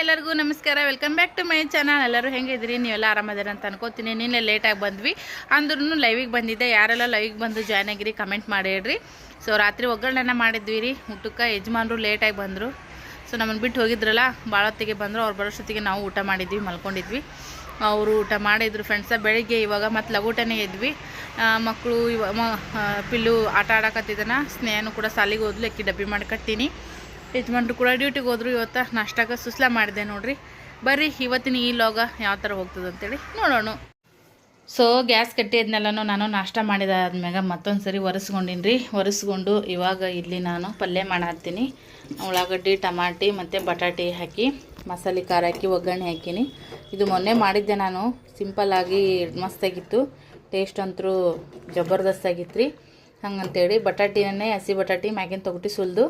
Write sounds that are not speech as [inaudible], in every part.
ಎಲ್ಲರಿಗೂ ನಮಸ್ಕಾರ. Welcome back to my channel ಎಲ್ಲರೂ ಹೆಂಗಿದ್ರಿ ನೀವೆಲ್ಲ ಆರಾಮದಿರ ಅಂತ ಅನ್ಕೋತೀನಿ. ನಿನ್ನೆ ಲೇಟಾಗಿ ಬಂದ್ವಿ. ಅಂದ್ರೂ ಲೈವಿಗೆ ಬಂದಿದ್ದೆ. ಯಾರೆಲ್ಲ ಲೈವಿಗೆ ಬಂದು ಜಾಯ್ನ್ ಆಗಿರಿ ಕಮೆಂಟ್ ಮಾಡಿ ಹೇಳ್ರಿ. ಸೊ ರಾತ್ರಿ ಒಗ್ಗರಣೆನ ಮಾಡಿದ್ವಿ ರೀ ಊಟಕ್ಕೆ ಯಜಮಾನರು ಲೇಟಾಗಿ ಬಂದರು. ಸೊ ನಮ್ಮನ್ನು ಬಿಟ್ಟು ಹೋಗಿದ್ರಲ್ಲ ಭಾಳ ಹೊತ್ತಿಗೆ ಬಂದರು. ಅವ್ರು ಬರೋಷ್ಟೊತ್ತಿಗೆ ನಾವು ಊಟ ಮಾಡಿದ್ವಿ, ಮಲ್ಕೊಂಡಿದ್ವಿ. ಅವರು ಊಟ ಮಾಡಿದ್ರು ಫ್ರೆಂಡ್ಸ ಬೆಳಿಗ್ಗೆ ಇವಾಗ ಮತ್ತು ಲಗೂಟನೇ ಇದ್ವಿ. ಮಕ್ಕಳು ಇವ ಪಿಲ್ಲು ಆಟ ಆಡಕತ್ತಿದ್ದಾನ. ಸ್ನೇಹನೂ ಕೂಡ ಸಾಲಿಗೆ ಹೋದ್ಲು, ಅಕ್ಕಿ ಡಬ್ಬಿ ಮಾಡಿ ಯಜಮಾನ್ರು ಕೂಡ ಡ್ಯೂಟಿಗೆ ಹೋದ್ರು. ಇವತ್ತು ನಾಷ್ಟಾಗ ಸುಸ್ಲಾ ಮಾಡಿದೆ ನೋಡ್ರಿ. ಬರ್ರಿ, ಇವತ್ತಿನ ಈ ಲೋಗ ಯಾವ ಥರ ಹೋಗ್ತದೆ ಅಂತೇಳಿ ನೋಡೋಣ. ಸೊ ಗ್ಯಾಸ್ ಕಟ್ಟಿದ್ನೆಲ್ಲನೂ ನಾನು ನಾಷ್ಟ ಮಾಡಿದಾದ್ಮ್ಯಾಗ ಮತ್ತೊಂದು ಸರಿ ಒರೆಸ್ಕೊಂಡಿನಿ ರೀ ಒರೆಸ್ಕೊಂಡು ಇವಾಗ ಇಲ್ಲಿ ನಾನು ಪಲ್ಯ ಮಾಡತ್ತೀನಿ ಉಳ್ಳಾಗಡ್ಡಿ, ಟಮಾಟಿ ಮತ್ತು ಬಟಾಟೆ ಹಾಕಿ, ಮಸಾಲೆ ಖಾರ ಹಾಕಿ, ಒಗ್ಗರಣೆ ಹಾಕೀನಿ. ಇದು ಮೊನ್ನೆ ಮಾಡಿದ್ದೆ ನಾನು. ಸಿಂಪಲ್ಲಾಗಿ ಮಸ್ತಾಗಿತ್ತು ಟೇಸ್ಟ್ ಅಂತೂ ಜಬರ್ದಸ್ತ್ ಆಗಿತ್ತು ರೀ ಹಂಗಂತೇಳಿ ಬಟಾಟಿನೇ ಹಸಿ ಬಟಾಟಿ, ಮ್ಯಾಗಿನ ತೊಗೊಟ್ಟು ಸುಲಿದು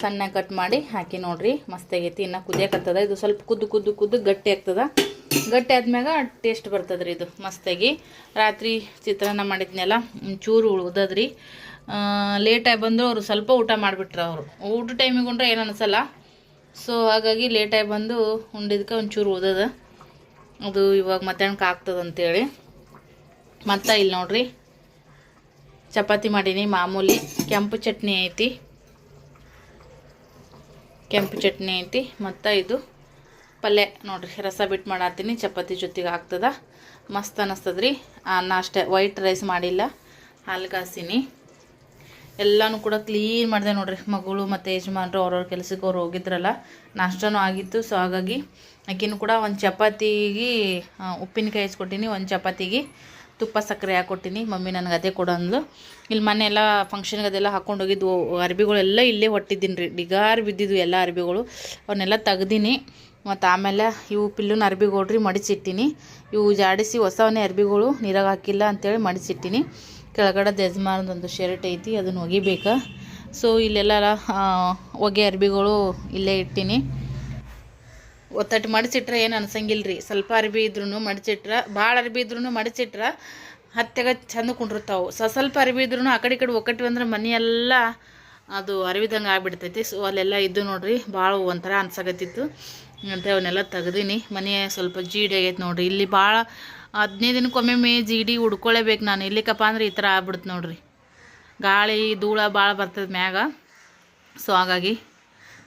ಸಣ್ಣ ಕಟ್ ಮಾಡಿ ಹಾಕಿ ನೋಡ್ರಿ. ಮಸ್ತಾಗೈತಿ ಇನ್ನು ಕುದಿಯಕತ್ತದ. ಇದು ಸ್ವಲ್ಪ ಕುದ್ದು ಕುದ್ದು ಕುದ್ದು ಗಟ್ಟಿ ಆಗ್ತದ. ಗಟ್ಟಿ ಆದ್ಮ್ಯಾಗ ಟೇಸ್ಟ್ ಬರ್ತದ್ರಿ ಇದು. ಮಸ್ತಾಗಿ ರಾತ್ರಿ ಚಿತ್ರಾನ್ನ ಮಾಡಿದ್ನೆಲ್ಲ, ಒಂಚೂರು ಉಳ್ದದ್ರಿ. ಲೇಟಾಗಿ ಬಂದರು ಅವರು ಸ್ವಲ್ಪ ಊಟ ಮಾಡಿಬಿಟ್ರು ಅವರು. ಊಟ ಟೈಮಿಗೆ ಉಂಡ್ರೆ ಏನು ಅನಿಸಲ್ಲ. ಸೊ ಹಾಗಾಗಿ ಲೇಟಾಗಿ ಬಂದು ಉಂಡಿದ್ಕೆ ಒಂಚೂರು ಉಳ್ದದ. ಅದು ಇವಾಗ ಮಧ್ಯಾಹ್ನಕ್ಕೆ ಆಗ್ತದಂತೇಳಿ ಮತ್ತೆ ಇಲ್ಲಿ ನೋಡ್ರಿ. ಚಪಾತಿ ಮಾಡೀನಿ ಮಾಮೂಲಿ. ಕೆಂಪು ಚಟ್ನಿ ಐತಿ. ಕೆಂಪು ಚಟ್ನಿ ಐತಿ. ಮತ್ತು ಇದು ಪಲ್ಯ. ನೋಡ್ರಿ, ರಸ ಬಿಟ್ಟು ಮಾಡತ್ತೀನಿ ಚಪಾತಿ ಜೊತೆಗೆ ಆಗ್ತದ. ಮಸ್ತ್ ಅನ್ನಿಸ್ತದ ರೀ ಅನ್ನ ಅಷ್ಟೇ ವೈಟ್ ರೈಸ್ ಮಾಡಿಲ್ಲ. ಹಾಲು ಕಾಸಿನಿ ಎಲ್ಲನೂ ಕೂಡ ಕ್ಲೀನ್ ಮಾಡಿದೆ ನೋಡ್ರಿ. ಮಗಳು ಮತ್ತು ಯಜಮಾನ್ರು ಅವ್ರವ್ರ ಕೆಲಸಕ್ಕೆ ಅವ್ರು ಹೋಗಿದ್ರಲ್ಲ, ನಾಷ್ಟನೂ ಆಗಿತ್ತು. ಸೊ ಹಾಗಾಗಿ ಆಕಿನೂ ಕೂಡ ಒಂದು ಚಪಾತಿಗೆ ಉಪ್ಪಿನಕಾಯಿ ಹಚ್ಕೊಟ್ಟಿನಿ, ಒಂದು ಚಪಾತಿಗೆ. ತುಪ್ಪ ಸಕ್ಕರೆ ಹಾಕ್ಕೊಟ್ಟಿನಿ ಮಮ್ಮಿ ನನಗೆ ಅದೇ ಕೊಡು ಅಂದ್ಲು. ಇಲ್ಲಿ ಮೊನ್ನೆ ಎಲ್ಲ ಫಂಕ್ಷನ್ಗೆ ಅದೆಲ್ಲ ಹಾಕ್ಕೊಂಡೋಗಿದ್ದು ಅರ್ಬಿಗಳೆಲ್ಲ ಇಲ್ಲೇ ಹೊಟ್ಟಿದ್ದೀನಿ ರೀ. ಡಿಗಾರ್ ಬಿದ್ದಿದ್ದು ಎಲ್ಲ ಅರ್ಬಿಗಳು. ಅವನ್ನೆಲ್ಲ ತೆಗ್ದೀನಿ. ಮತ್ತು ಆಮೇಲೆ ಇವು ಪಿಲ್ಲುನ ಅರ್ಬಿಗಳ್ರಿ ಮಡಿಸಿಟ್ಟಿನಿ ಇವು ಜಾಡಿಸಿ ಹೊಸವನೇ ಅರ್ಬಿಗಳು, ನೀರಾಗ ಹಾಕಿಲ್ಲ ಅಂತೇಳಿ ಮಡಿಸಿಟ್ಟಿನಿ ಕೆಳಗಡೆ ಯಜಮಾನದೊಂದು ಶರ್ಟ್ ಐತಿ ಅದನ್ನು ಒಗಿಬೇಕು. ಸೊ ಇಲ್ಲೆಲ್ಲ ಒಗೆ ಅರ್ಬಿಗಳು ಇಲ್ಲೇ ಇಟ್ಟಿನಿ. ಒತ್ತಟ್ಟು ಮಡಿಸಿಟ್ರೆ ಏನು ಅನ್ಸಂಗಿಲ್ಲ ರೀ ಸ್ವಲ್ಪ ಅರ್ಬಿ ಇದ್ರೂ ಮಡಿಸಿಟ್ರೆ ಭಾಳ ಅರ್ಬಿ ಇದ್ರೂ ಮಡಿಸಿಟ್ರೆ ಹತ್ತೆಗ ಚಂದ ಕುಂಡಿರ್ತಾವೆ. ಸ ಸ್ವಲ್ಪ ಅರ್ಬಿ ಇದ್ರೂ ಆ ಕಡೆ ಈ ಕಡೆ ಒಕ್ಕಟ್ವಿ ಅಂದ್ರೆ ಮನೆ ಎಲ್ಲ ಅದು ಅರಿವಿದಂಗೆ ಆಗಿಬಿಡ್ತೈತಿ. ಸೊ ಅಲ್ಲೆಲ್ಲ ಇದ್ದು ನೋಡ್ರಿ, ಭಾಳ ಒಂಥರ ಅನ್ಸಕತ್ತಿತ್ತು. ಅಂತ ಅವನ್ನೆಲ್ಲ ತೆಗ್ದೀನಿ. ಮನೆ ಸ್ವಲ್ಪ ಜೀಡಿ ಆಗೈತೆ ನೋಡ್ರಿ. ಇಲ್ಲಿ ಭಾಳ ಹದಿನೈದು ದಿನಕ್ಕೊಮ್ಮೆ ಜೀಡಿ ಉಡ್ಕೊಳ್ಳೇಬೇಕು ನಾನು. ಇಲ್ಲಿಕಪ್ಪ ಅಂದ್ರೆ ಈ ಥರ ಆಗ್ಬಿಡ್ತು ನೋಡ್ರಿ. ಗಾಳಿ ಧೂಳ ಭಾಳ ಬರ್ತದೆ ಮ್ಯಾಗ. ಸೊ ಹಾಗಾಗಿ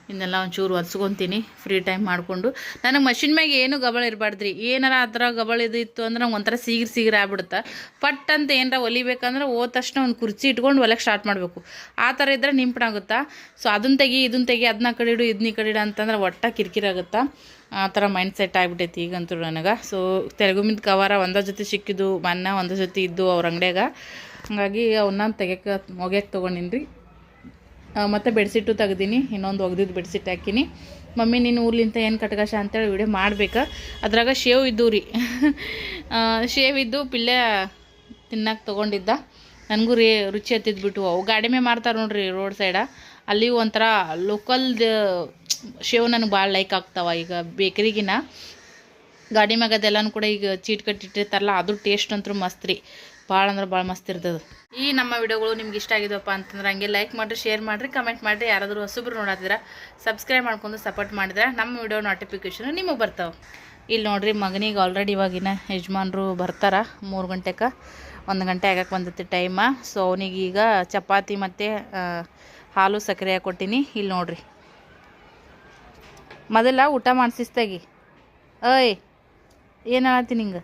ಇದನ್ನೆಲ್ಲ ಒಂಚೂರು ಒರೆಸ್ಕೊತೀನಿ ಫ್ರೀ ಟೈಮ್ ಮಾಡಿಕೊಂಡು. ನನಗೆ ಮಷಿನ್ ಮ್ಯಾಗ ಏನು ಗಬಳ ಇರಬಾರ್ದ್ರಿ. ಏನಾರ ಆ ಥರ ಗಬಳ ಇದು ಇತ್ತು ಅಂದ್ರೆ ನಂಗೆ ಒಂಥರ ಸೀಗ್ರ ಸೀಗ್ರ ಆಗ್ಬಿಡುತ್ತೆ. ಪಟ್ ಅಂತ ಏನಾರ ಒಲಿಬೇಕಂದ್ರೆ ಹೋದ ತಕ್ಷಣ ಒಂದು ಕುರ್ಚಿ ಇಟ್ಕೊಂಡು ಒಲೆಗೆ ಸ್ಟಾರ್ಟ್ ಮಾಡಬೇಕು. ಆ ಥರ ಇದ್ದರೆ ನಿಂಪಣಾಗುತ್ತಾ? ಸೊ ಅದನ್ನ ತೆಗಿ ಇದನ್ನ ತೆಗಿ ಅದನ್ನ ಕಡಿಡು ಇದನ್ನ ಈ ಕಡೆ ಇಡು ಅಂತಂದ್ರೆ ಒಟ್ಟ ಕಿರಿಕಿರಿ ಆಗುತ್ತಾ? ಆ ಥರ ಮೈಂಡ್ ಸೆಟ್ ಆಗಿಬಿಟ್ಟೈತಿ ಈಗಂತೂ ನನಗೆ. ಸೊ ತೆಲುಗುಮಿಂದ ಕವರ ಒಂದೇ ಜೊತೆ ಸಿಕ್ಕಿದ್ದು, ಮನ್ನ ಒಂದೇ ಜೊತೆ ಇದ್ದು ಅವ್ರ ಅಂಗಡಿಯಾಗ. ಹಾಗಾಗಿ ಅವನ್ನ ತೆಗಿಯಕ್ಕೆ ಒಗ್ಯಕ್ಕೆ ತೊಗೊಂಡಿನಿ ಮತ್ತು ಬೆಡ್ಸಿಟ್ಟು ತೆಗ್ದೀನಿ, ಇನ್ನೊಂದು ಒಗ್ದಿದ್ದು ಬೆಡ್ಸಿಟ್ ಹಾಕಿನಿ. ಮಮ್ಮಿ, ನೀನು ಊರ್ಲಿಂತ ಏನು ಕಟ್ಕಾಶ ಅಂತೇಳಿ ವಿಡಿಯೋ ಮಾಡ್ಬೇಕು. ಅದ್ರಾಗ ಶೇವ್ ಇದ್ದು ರೀ. [laughs] ಶೇವ್ ಇದ್ದು ಪಿಲ್ಲೆ ತಿನ್ನಕ್ಕೆ ತೊಗೊಂಡಿದ್ದ. ನನಗೂ ರೀ, ರುಚಿ ಹತ್ತಿದ್ಬಿಟ್ಟು ಅವು ಗಾಡಿ ಮಾಡ್ತಾರೆ ನೋಡ್ರಿ ರೋಡ್ ಸೈಡ. ಅಲ್ಲಿ ಒಂಥರ ಲೋಕಲ್ದು ಶೇವ್ ನನಗೆ ಭಾಳ ಲೈಕ್ ಆಗ್ತಾವ ಈಗ ಬೇಕರಿಗಿನ. ಗಾಡಿ ಮ್ಯಾಗದೆಲ್ಲನೂ ಕೂಡ ಈಗ ಚೀಟ್ ಕಟ್ಟಿಟ್ಟಿರ್ತಾರಲ್ಲ ಅದು ಟೇಸ್ಟ್ ಅಂತೂ ಮಸ್ತ್ ರೀ. ಭಾಳ ಅಂದ್ರೆ ಭಾಳ ಮಸ್ತ್ ಇರ್ತದೆ. ಈ ನಮ್ಮ ವಿಡಿಯೋಗಳು ನಿಮ್ಗೆ ಇಷ್ಟ ಆಗಿದ್ವಪ್ಪ ಅಂತಂದ್ರೆ ಹಂಗೆ ಲೈಕ್ ಮಾಡಿರಿ ಶೇರ್ ಮಾಡಿರಿ ಕಮೆಂಟ್ ಮಾಡಿರಿ. ಯಾರಾದರೂ ಹೊಸಬ್ರು ನೋಡಾತಿದ್ರೆ ಸಬ್ಸ್ಕ್ರೈಬ್ ಮಾಡ್ಕೊಂಡು ಸಪೋರ್ಟ್ ಮಾಡಿದ್ರೆ ನಮ್ಮ ವಿಡಿಯೋ ನೋಟಿಫಿಕೇಶನ್ ನಿಮಗೆ ಬರ್ತಾವೆ. ಇಲ್ಲಿ ನೋಡ್ರಿ ಮಗನಿಗೆ ಆಲ್ರೆಡಿ ಇವಾಗಿನ ಯಜಮಾನ್ರು ಬರ್ತಾರೆ, ಮೂರು ಗಂಟೆಗೆ ಒಂದು ಗಂಟೆ ಆಗಕ್ಕೆ ಬಂದೈತಿ ಟೈಮ ಸೊ ಅವನಿಗೆ ಈಗ ಚಪಾತಿ ಮತ್ತು ಹಾಲು ಸಕ್ಕರೆ ಹಾಕೊಟ್ಟಿನಿ. ಇಲ್ಲಿ ನೋಡ್ರಿ. ಮೊದಲ ಊಟ ಮಾಡಿಸಿಸ್ತಾಗಿ. ಏಯ್, ಏನು ಹೇಳತ್ತೀನಿ ಹಿಂಗೆ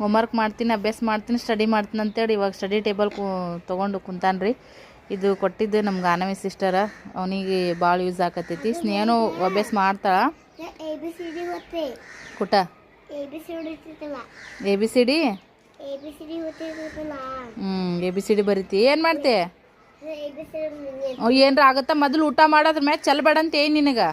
ಹೋಮ್ವರ್ಕ್ ಮಾಡ್ತೀನಿ ಅಭ್ಯಾಸ ಮಾಡ್ತೀನಿ ಸ್ಟಡಿ ಮಾಡ್ತೀನಿ ಅಂತೇಳಿ ಇವಾಗ ಸ್ಟಡಿ ಟೇಬಲ್ ಕು ತೊಗೊಂಡು ಕುಂತಾನ್ರಿ. ಇದು ಕೊಟ್ಟಿದ್ದು ನಮ್ಗೆ ಆನವಿ ಸಿಸ್ಟರ ಅವನಿಗೆ ಭಾಳ ಯೂಸ್ ಆಕತ್ತೈತಿ. ಸ್ನೇಹನೂ ಅಭ್ಯಾಸ ಮಾಡ್ತಾಳ. ಕುಟ? ಎ ಬಿ ಸಿ ಡಿ ಹ್ಞೂ ಎ ಬಿ ಸಿ ಡಿ ಬರೀತಿ. ಏನು ಮಾಡ್ತೆ? ಏನರ ಆಗುತ್ತಾ ಸಿ ಡಿ ಏನ್ರ ಆಗತ್ತಾ? ಮೊದಲು ಊಟ ಮಾಡೋದ್ರ ಮ್ಯಾಚ್ ಚಲ್ಬೇಡಂತ ಏನು ನಿನಗೆ?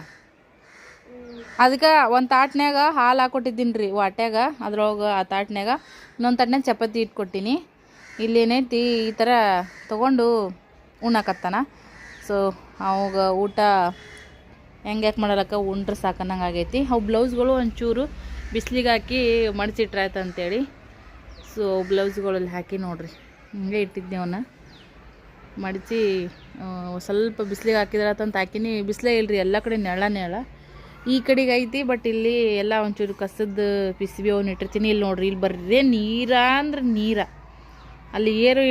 ಅದಕ್ಕೆ ಒಂದು ತಾಟ್ನ್ಯಾಗ ಹಾಲು ಹಾಕೊಟ್ಟಿದ್ದೀನಿ ರೀ ವಾಟ್ಯಾಗ ಅದ್ರೊಳಗೆ ಆ ತಾಟ್ನ್ಯಾಗ ಇನ್ನೊಂದು ತಾಟ್ನ್ಯಾಗ ಚಪಾತಿ ಇಟ್ಕೊಟ್ಟಿನಿ. ಇಲ್ಲೇನೈತಿ ಈ ಥರ ತೊಗೊಂಡು ಉಣ್ಣಾಕತ್ತಾನ ಸೊ ಅವಾಗ ಊಟ ಹೆಂಗೆ ಯಾಕೆ ಮಾಡಲಕ್ಕ ಉಂಡ್ರೆ ಸಾಕನ್ನಂಗೆ ಆಗೈತಿ. ಅವು ಬ್ಲೌಸ್ಗಳು ಒಂಚೂರು ಬಿಸಿಲಿಗೆ ಹಾಕಿ ಮಡಿಸಿಟ್ರಾಯ್ತು ಅಂತೇಳಿ. ಸೊ ಬ್ಲೌಸ್ಗಳಲ್ಲಿ ಹಾಕಿ ನೋಡ್ರಿ. ಹಿಂಗೆ ಇಟ್ಟಿದ್ದೆ ಅವನ್ನ ಮಡಿಸಿ ಆ, ಸ್ವಲ್ಪ ಬಿಸಿಲಿಗೆ ಹಾಕಿದ್ರಾತಂತ ಹಾಕಿನಿ. ಬಿಸಿಲೇ ಇಲ್ರಿ ಎಲ್ಲ ಕಡೆ ನೆಳ ನೆಳ. ಈ ಕಡೆಗೆ ಐತಿ ಬಟ್ ಇಲ್ಲಿ ಎಲ್ಲ ಒಂಚೂರು ಕಸದ ಪಿಸಿಬಿ ಅವನ್ನ ಇಟ್ಟಿರ್ತೀನಿ. ಇಲ್ಲಿ ನೋಡ್ರಿ ಇಲ್ಲಿ ಬರ್ರೇ, ನೀರ ಅಂದ್ರೆ ನೀರ. ಅಲ್ಲಿ ಏರು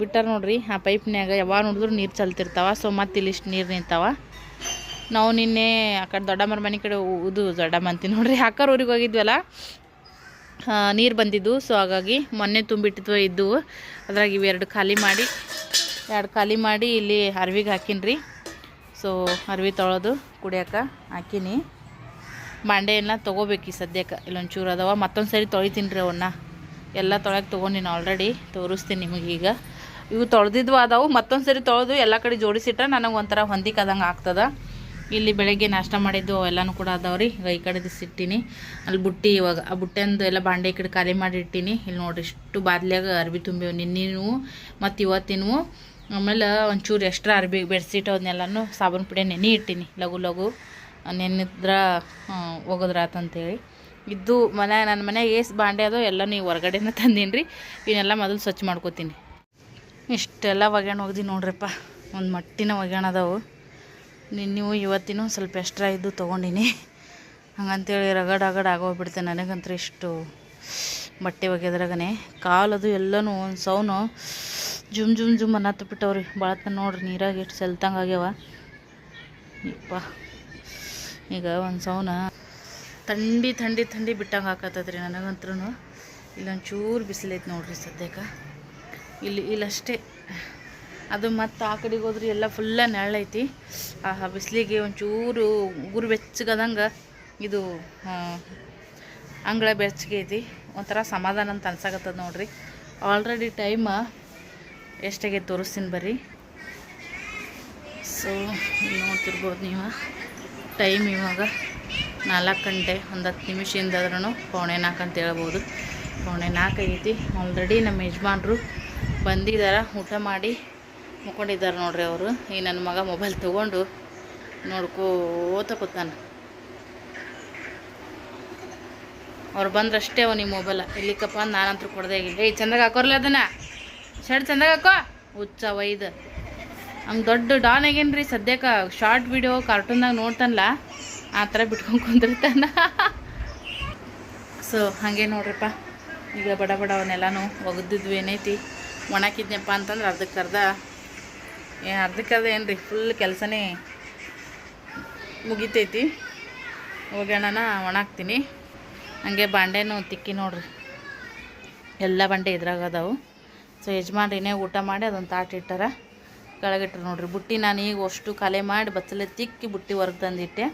ಬಿಟ್ಟಾರ ನೋಡ್ರಿ, ಆ ಪೈಪ್ನ್ಯಾಗ ಯಾವಾಗ ನೋಡಿದ್ರು ನೀರು ಚಲ್ತಿರ್ತಾವ ಸೊ ಮತ್ತೆ ಇಲ್ಲಿ ಇಷ್ಟು ನೀರು ನಿಂತಾವ. ನಾವು ನಿನ್ನೆ ಆ ಕಡೆ ದೊಡ್ಡಮ್ಮರ ಮನೆ ಕಡೆ ಇದು ದೊಡ್ಡಮ್ಮ ಅಂತೀನಿ ನೋಡ್ರಿ ಅಕ್ಕರ ಊರಿಗೆ ಹೋಗಿದ್ವಲ್ಲ ನೀರು ಬಂದಿದ್ದು ಸೊ ಹಾಗಾಗಿ ಮೊನ್ನೆ ತುಂಬಿಟ್ಟಿದ್ವು ಇದ್ದವು ಅದ್ರಾಗ ಇವೆರಡು ಖಾಲಿ ಮಾಡಿ, ಎರಡು ಖಾಲಿ ಮಾಡಿ ಇಲ್ಲಿ ಅರ್ವಿಗೆ ಹಾಕೀನಿ ಸೊ ಅರ್ವಿ ತೊಳೆದು ಕುಡಿಯೋಕೆ ಹಾಕೀನಿ. ಬಾಂಡೆ ಎಲ್ಲ ತೊಗೋಬೇಕು ಈ ಸದ್ಯಕ್ಕೆ. ಇಲ್ಲೊಂದು ಚೂರು ಅದಾವ. ಮತ್ತೊಂದು ಸರಿ ತೊಳಿತೀನಿ ರೀ ಅವನ್ನ ಎಲ್ಲ ತೊಳಕ್ಕೆ ತೊಗೊಂಡಿನಿ ಆಲ್ರೆಡಿ ತೋರಿಸ್ತೀನಿ ನಿಮಗೆ ಈಗ. ಇವು ತೊಳೆದಿದ್ವು ಅದಾವು. ಮತ್ತೊಂದು ಸರಿ ತೊಳೆದು ಎಲ್ಲ ಕಡೆ ಜೋಡಿಸಿಟ್ರೆ ನನಗೆ ಒಂಥರ ಹೊಂದಿಕ್ಕದಂಗೆ ಆಗ್ತದ. ಇಲ್ಲಿ ಬೆಳಗ್ಗೆ ನಾಷ್ಟ ಮಾಡಿದ್ದು ಅವೆಲ್ಲನೂ ಕೂಡ ಅದಾವ್ರಿ ಈಗ ಈ ಕಡೆ ದಿಸಿಟ್ಟಿನಿ. ಅಲ್ಲಿ ಬುಟ್ಟಿ ಇವಾಗ, ಆ ಬುಟ್ಟೆಂದು ಎಲ್ಲ ಬಾಂಡೆ ಈ ಕಡೆ ಖಾಲಿ ಮಾಡಿ ಇಟ್ಟಿನಿ. ಇಲ್ಲಿ ನೋಡ್ರಿ ಇಷ್ಟು ಬಾದ್ಲಾಗ ಅರ್ಬಿ ತುಂಬಿವು ನಿನ್ನಿನೂ ಮತ್ತು ಇವತ್ತಿನವು ಆಮೇಲೆ ಒಂಚೂರು ಎಕ್ಸ್ಟ್ರಾ ಅರ್ಬಿ ಬೆಡ್ಶೀಟ್ ಅವನ್ನೆಲ್ಲನೂ ಸಾಬೂನು ಪುಡಿ, ನೆನೆ ಇಟ್ಟೀನಿ, ಲಘು ಲಘು. ನೆನ್ನಿದ್ರ ಒಗದ್ರಾತಂತೇಳಿ. ಇದ್ದು ಮನೆ ನನ್ನ ಮನೆ ಏಸ್ ಬಾಂಡೆ ಅದು, ಎಲ್ಲ ನೀವು ಹೊರಗಡೆನೇ ತಂದೀನಿ ರೀ ಇವನ್ನೆಲ್ಲ ಮೊದಲು ಸ್ವಚ್ಛ ಮಾಡ್ಕೋತೀನಿ. ಇಷ್ಟೆಲ್ಲ ಒಗ್ಯಾಣ ಒಗ್ದಿ ನೋಡ್ರಿಪ್ಪ. ಒಂದು ಮಟ್ಟಿನ ಒಗ್ಯಾಣ ಅದಾವು. ನೀವು ಇವತ್ತಿನೂ ಸ್ವಲ್ಪ ಎಕ್ಸ್ಟ್ರಾ ಇದ್ದು ತೊಗೊಂಡಿನಿ. ಹಂಗಂತೇಳಿ ರಗಡ್ ಅಗಡ್ ಆಗೋಗ್ಬಿಡ್ತೆ ನನಗಂತೂ ಇಷ್ಟು. ಬಟ್ಟೆ ಒಗೆದ್ರಾಗನೆ, ಕಾಲದು ಎಲ್ಲನೂ ಒಂದು ಸೌನು ಜುಮ್ ಜುಮ್ ಜುಮ್ ಅನ್ನತ್ತ ಬಿಟ್ಟವ್ರಿ. ಭಾಳತ್ತ ನೋಡ್ರಿ, ನೀರಾಗ ಎಷ್ಟು ಸೆಲ್ತಂಗೆ ಆಗ್ಯಾವ. ಇಪ್ಪ ಈಗ ಒಂದು ಸೌನ ಥಂಡಿ ಥಂಡಿ ಥಂಡಿ ಬಿಟ್ಟಂಗೆ ಹಾಕತ್ತದ್ರಿ ನನಗಂತ್ರೂ ಇಲ್ಲೊಂದು ಚೂರು ಬಿಸಿಲೈತೆ ನೋಡ್ರಿ ಸದ್ಯಕ್ಕ. ಇಲ್ಲಿ, ಇಲ್ಲಷ್ಟೇ. ಅದು ಮತ್ತು ಆ ಕಡೆಗೆ ಹೋದ್ರೆ ಎಲ್ಲ ಫುಲ್ಲ ನೆರಳೈತಿ ಆಹಾ, ಬಿಸಿಲಿಗೆ ಒಂಚೂರು ಉಗುರು ಬೆಚ್ಚಗದಂಗೆ ಇದು ಅಂಗಳ ಬೆಚ್ಚಗೆ ಐತಿ. ಒಂಥರ ಸಮಾಧಾನ ಅಂತ ಅನ್ಸಾಕತ್ತದ ನೋಡ್ರಿ. ಆಲ್ರೆಡಿ ಟೈಮ ಎಷ್ಟಾಗೆ ತೋರಿಸ್ತೀನಿ ಬರ್ರಿ. ಸೊ ನೋಡ್ತಿರ್ಬೋದು ನೀವು. ಟೈಮ್ ಇವಾಗ ನಾಲ್ಕು ಗಂಟೆ ಒಂದು ಹತ್ತು ನಿಮಿಷದಿಂದ ಆದ್ರೂ ಪೌಣೆ ನಾಲ್ಕು ಅಂತ ಹೇಳ್ಬೋದು. ಪೌಣೆ ನಾಲ್ಕು ಐತಿ. ಆಲ್ರೆಡಿ ನಮ್ಮ ಯಜಮಾನ್ರು ಬಂದಿದ್ದಾರೆ ಊಟ ಮಾಡಿ ಮುಕೊಂಡಿದ್ದಾರೆ ನೋಡ್ರಿ ಅವರು. ಈ ನನ್ನ ಮಗ ಮೊಬೈಲ್ ತೊಗೊಂಡು ನೋಡ್ಕೋತ ಕೂತಾನ. ಅವ್ರು ಬಂದ್ರಷ್ಟೇ ಅವನಿಗೆ ಮೊಬೈಲ ಎಲ್ಲಿಕಪ್ಪ ಅಂತ ನಾನಂತೂ ಕೊಡದೇ ಆಗಿಲ್ಲ. ಏಯ್, ಚಂದಾಗ ಹಾಕೋರ್ಲ ಅದನ್ನ. ಶರ್ಟ್ ಚಂದಾಗ ಹಾಕೋ. ಹುಚ್ಚ ವೈದ್. ಹಂಗೆ ದೊಡ್ಡ ಡಾನ್ ಆಗೇನ್ರಿ ಸದ್ಯಕ್ಕೆ. ಶಾರ್ಟ್ ವಿಡಿಯೋ ಕಾರ್ಟೂನ್ದಾಗ ನೋಡ್ತಾನಲ್ಲ ಆ ಥರ ಬಿಟ್ಕೊಂಡು ಕುಂದಿರ್ತಾನ. ಸೊ, ಹಾಗೆ ನೋಡ್ರಿಪ್ಪ. ಈಗ ಬಡ ಬಡ ಅವನ್ನೆಲ್ಲನೂ ಒಗೆದಿದ್ವಿ ಏನೈತಿ. ಒಣಕಿದ್ನಪ್ಪ ಅಂತಂದ್ರೆ ಅರ್ಧಕ್ಕೆ ಅರ್ಧ. ಏನು ಅರ್ಧಕ್ಕೆ ಅರ್ಧ ರೀ ಫುಲ್ ಕೆಲಸನೇ ಮುಗಿತೈತಿ. ಒಗ್ಯಾಣನ ಒಣಾಕ್ತೀನಿ ಹಂಗೆ ಬಾಂಡೆನೂ ತಿಕ್ಕಿ ನೋಡ್ರಿ. ಎಲ್ಲ ಬಂಡೆ ಇದ್ರಾಗ ಅದಾವು. ಸೊ ಯಜಮಾನ್ರಿನೇ ಊಟ ಮಾಡಿ ಅದೊಂದು ತಾಟ್ ಇಟ್ಟಾರ. ಕೆಳಗಿಟ್ರು ನೋಡ್ರಿ. ಬುಟ್ಟಿ ನಾನು ಈಗ ಅಷ್ಟು ಕಲೆ ಮಾಡಿ ಬಚ್ಚಲೆ ತಿಕ್ಕಿ ಬುಟ್ಟಿ ಹೊರಗೆ ತಂದಿಟ್ಟೆ.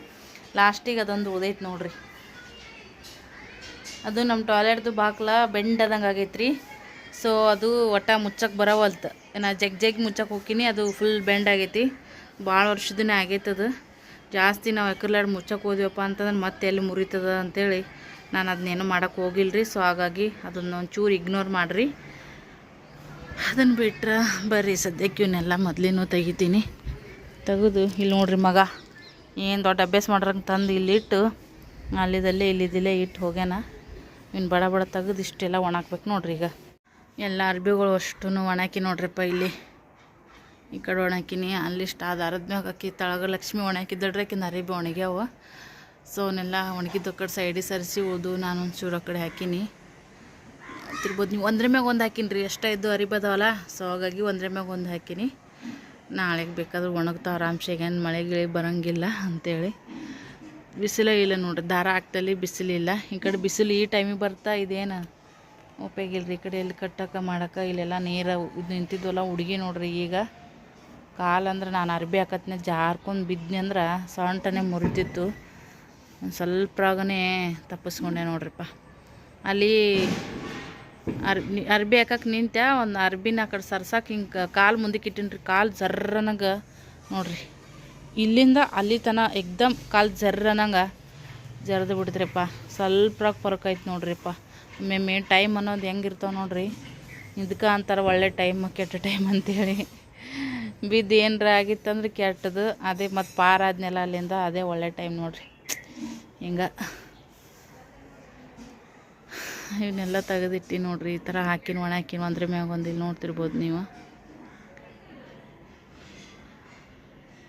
ಲಾಸ್ಟಿಗೆ ಅದೊಂದು ಉದೈತೆ ನೋಡ್ರಿ. ಅದು ನಮ್ಮ ಟಾಯ್ಲೆಟ್ದು ಬಾಕ್ಲ ಬೆಂಡದಂಗೆ ಆಗೈತ್ರಿ. ಸೊ ಅದು ಒಟ್ಟ ಮುಚ್ಚಕ್ಕೆ ಬರೋವಲ್ತು. ನಾ ಜಗ್ ಜಗ್ ಮುಚ್ಚಕ್ಕೆ ಹೋಗ್ತೀನಿ ಅದು ಫುಲ್ ಬೆಂಡ್ ಆಗೈತಿ. ಭಾಳ ವರ್ಷದನೇ ಆಗೈತೆ ಅದು. ಜಾಸ್ತಿ ನಾವು ಎಕರ್ಲಾಡ್ ಮುಚ್ಚಕ್ಕೆ ಹೋದ್ವಪ್ಪ ಅಂತಂದ್ರೆ ಮತ್ತೆ ಎಲ್ಲಿ ಮುರಿತದ ಅಂತೇಳಿ ನಾನು ಅದನ್ನೇನು ಮಾಡೋಕ್ಕೆ ಹೋಗಿಲ್ರಿ ಸೊ ಹಾಗಾಗಿ ಅದನ್ನ ಒಂಚೂರು ಇಗ್ನೋರ್ ಮಾಡಿರಿ. ಅದನ್ನು ಬಿಟ್ರೆ ಬರ್ರಿ, ಸದ್ಯಕ್ಕೆ ಇವನ್ನೆಲ್ಲ ಮೊದಲಿನೂ ತೆಗಿತೀನಿ. ತೆಗೆದು ಇಲ್ಲಿ ನೋಡ್ರಿ ಮಗ, ಏನು ದೊಡ್ಡ ಅಭ್ಯಾಸ ಮಾಡ್ರಂಗೆ ತಂದು ಇಲ್ಲಿಟ್ಟು ಅಲ್ಲಿದಲ್ಲೇ ಇಲ್ಲಿದ್ದಿಲ್ಲೇ ಇಟ್ಟು ಹೋಗ್ಯಾನ. ಇನ್ನು ಬಡ ಬಡ ತೆಗೆದು ಇಷ್ಟೆಲ್ಲ ಒಣಾಕ್ಬೇಕು ನೋಡ್ರಿ ಈಗ. ಎಲ್ಲ ಅರ್ಬಿಗಳು ಅಷ್ಟು ಒಣಾಕಿ ನೋಡ್ರಿಪ್ಪ ಇಲ್ಲಿ. ಈ ಕಡೆ ಒಣಾಕಿನಿ ಅಲ್ಲಿಷ್ಟು ಅದು ದಾರದ ಮ್ಯಾಗ ಅಕ್ಕಿ ತಳಗ ಲಕ್ಷ್ಮಿ ಒಣಾಕಿದ್ದಳ್ರಿ ಆಕಿನ ಅರಿಬಿ ಒಣಗ್ಯಾವ. ಸೊ ಅವನ್ನೆಲ್ಲ ಒಣಗಿದ್ದು ಕಡೆ ಸೈಡಿಗೆ ಸರಿಸಿ ಓದು ನಾನು ಒಂಚೂರು ಆ ಕಡೆ ಹಾಕೀನಿ. ತಿರ್ಬೋದು ನೀವು ಒಂದ್ರ ಮ್ಯಾಗ ಒಂದು ಹಾಕೀನಿ ರೀ ಎಷ್ಟ ಇದ್ದು ಅರಿಬದವಲ್ಲ ಸೊ ಹಾಗಾಗಿ ಒಂದ್ರ ಮ್ಯಾಗ ಒಂದು ಹಾಕೀನಿ. ನಾಳೆಗೆ ಬೇಕಾದ್ರೆ ಒಣಗ್ತಾವ ಆರಾಮ್ಸೆ ಏನು ಮಳೆ ಗಿಳಿ ಬರೋಂಗಿಲ್ಲ ಅಂತೇಳಿ. ಬಿಸಿಲೇ ಇಲ್ಲ ನೋಡ್ರಿ ದಾರ ಹಾಕ್ತಲ್ಲಿ ಬಿಸಿಲಿಲ್ಲ ಈ ಕಡೆ ಬಿಸಿಲು ಈ ಟೈಮಿಗೆ ಬರ್ತಾ ಇದೇನು? ಉಪಯೋಗಿಲ್ಲ ರೀ ಈ ಕಡೆ ಎಲ್ಲಿ ಕಟ್ಟಕ್ಕೆ ಮಾಡಕ್ಕೆ ಇಲ್ಲೆಲ್ಲ ನೇರ ನಿಂತಿದ್ವಲ್ಲ ಹುಡುಗಿ ನೋಡ್ರಿ ಈಗ. ಕಾಲು ಅಂದ್ರೆ ನಾನು ಅರ್ಬಿ ಹಾಕತ್ನೆ ಜಾರ್ಕೊಂಡು ಬಿದ್ನಿ ಅಂದ್ರೆ ಸೊಂಟನೆ ಮುರಿತಿತ್ತು. ಒಂದು ಸ್ವಲ್ಪ್ರಾಗನೇ ತಪ್ಪಿಸ್ಕೊಂಡೆ ನೋಡ್ರಿಪ್ಪ. ಅಲ್ಲಿ ಅರ್ಬಿ ಅರ್ಬಿ ಹಾಕಕ್ಕೆ ನಿಂತೆ ಒಂದು ಅರ್ಬಿನ ಆ ಕಡೆ ಸರ್ಸಕ್ಕೆ ಹಿಂಗೆ ಕಾಲು ಮುಂದಕ್ಕೆ ಇಟ್ಟಿನ್ರಿ, ಕಾಲು ಜರ್ರನಂಗೆ ನೋಡ್ರಿ. ಇಲ್ಲಿಂದ ಅಲ್ಲಿ ತನಕ ಎಕ್ದಮ್ ಕಾಲು ಜರ್ರನಂಗೆ ಜರ್ದು ಬಿಡ್ತ್ರಿಪ್ಪ ಸ್ವಲ್ಪ್ರಾಗ ಫರಕ್ ಐತೆ ನೋಡ್ರಿಪ್ಪ. ಮೇನ್ ಟೈಮ್ ಅನ್ನೋದು ಹೆಂಗಿರ್ತಾವೆ ನೋಡ್ರಿ. ಇದಕ್ಕೆ ಅಂತಾರೆ ಒಳ್ಳೆ ಟೈಮ್, ಕೆಟ್ಟ ಟೈಮ್ ಅಂತೇಳಿ. ಬಿದ್ದು ಏನರ ಆಗಿತ್ತಂದ್ರೆ ಕೆಟ್ಟದು, ಅದೇ ಮತ್ತು ಪಾರಾದ್ನೆಲ್ಲ ಅಲ್ಲಿಂದ ಅದೇ ಒಳ್ಳೆ ಟೈಮ್ ನೋಡ್ರಿ. ಹಿಂಗೆ. ಇವನ್ನೆಲ್ಲ ತೆಗೆದಿಟ್ಟು ನೋಡ್ರಿ, ಈ ಥರ ಹಾಕಿನ ಒಣ ಹಾಕಿನ ಒಂದ್ರ ಮ್ಯಾಗ ಒಂದು ಇಲ್ಲಿ ನೋಡ್ತಿರ್ಬೋದು ನೀವು.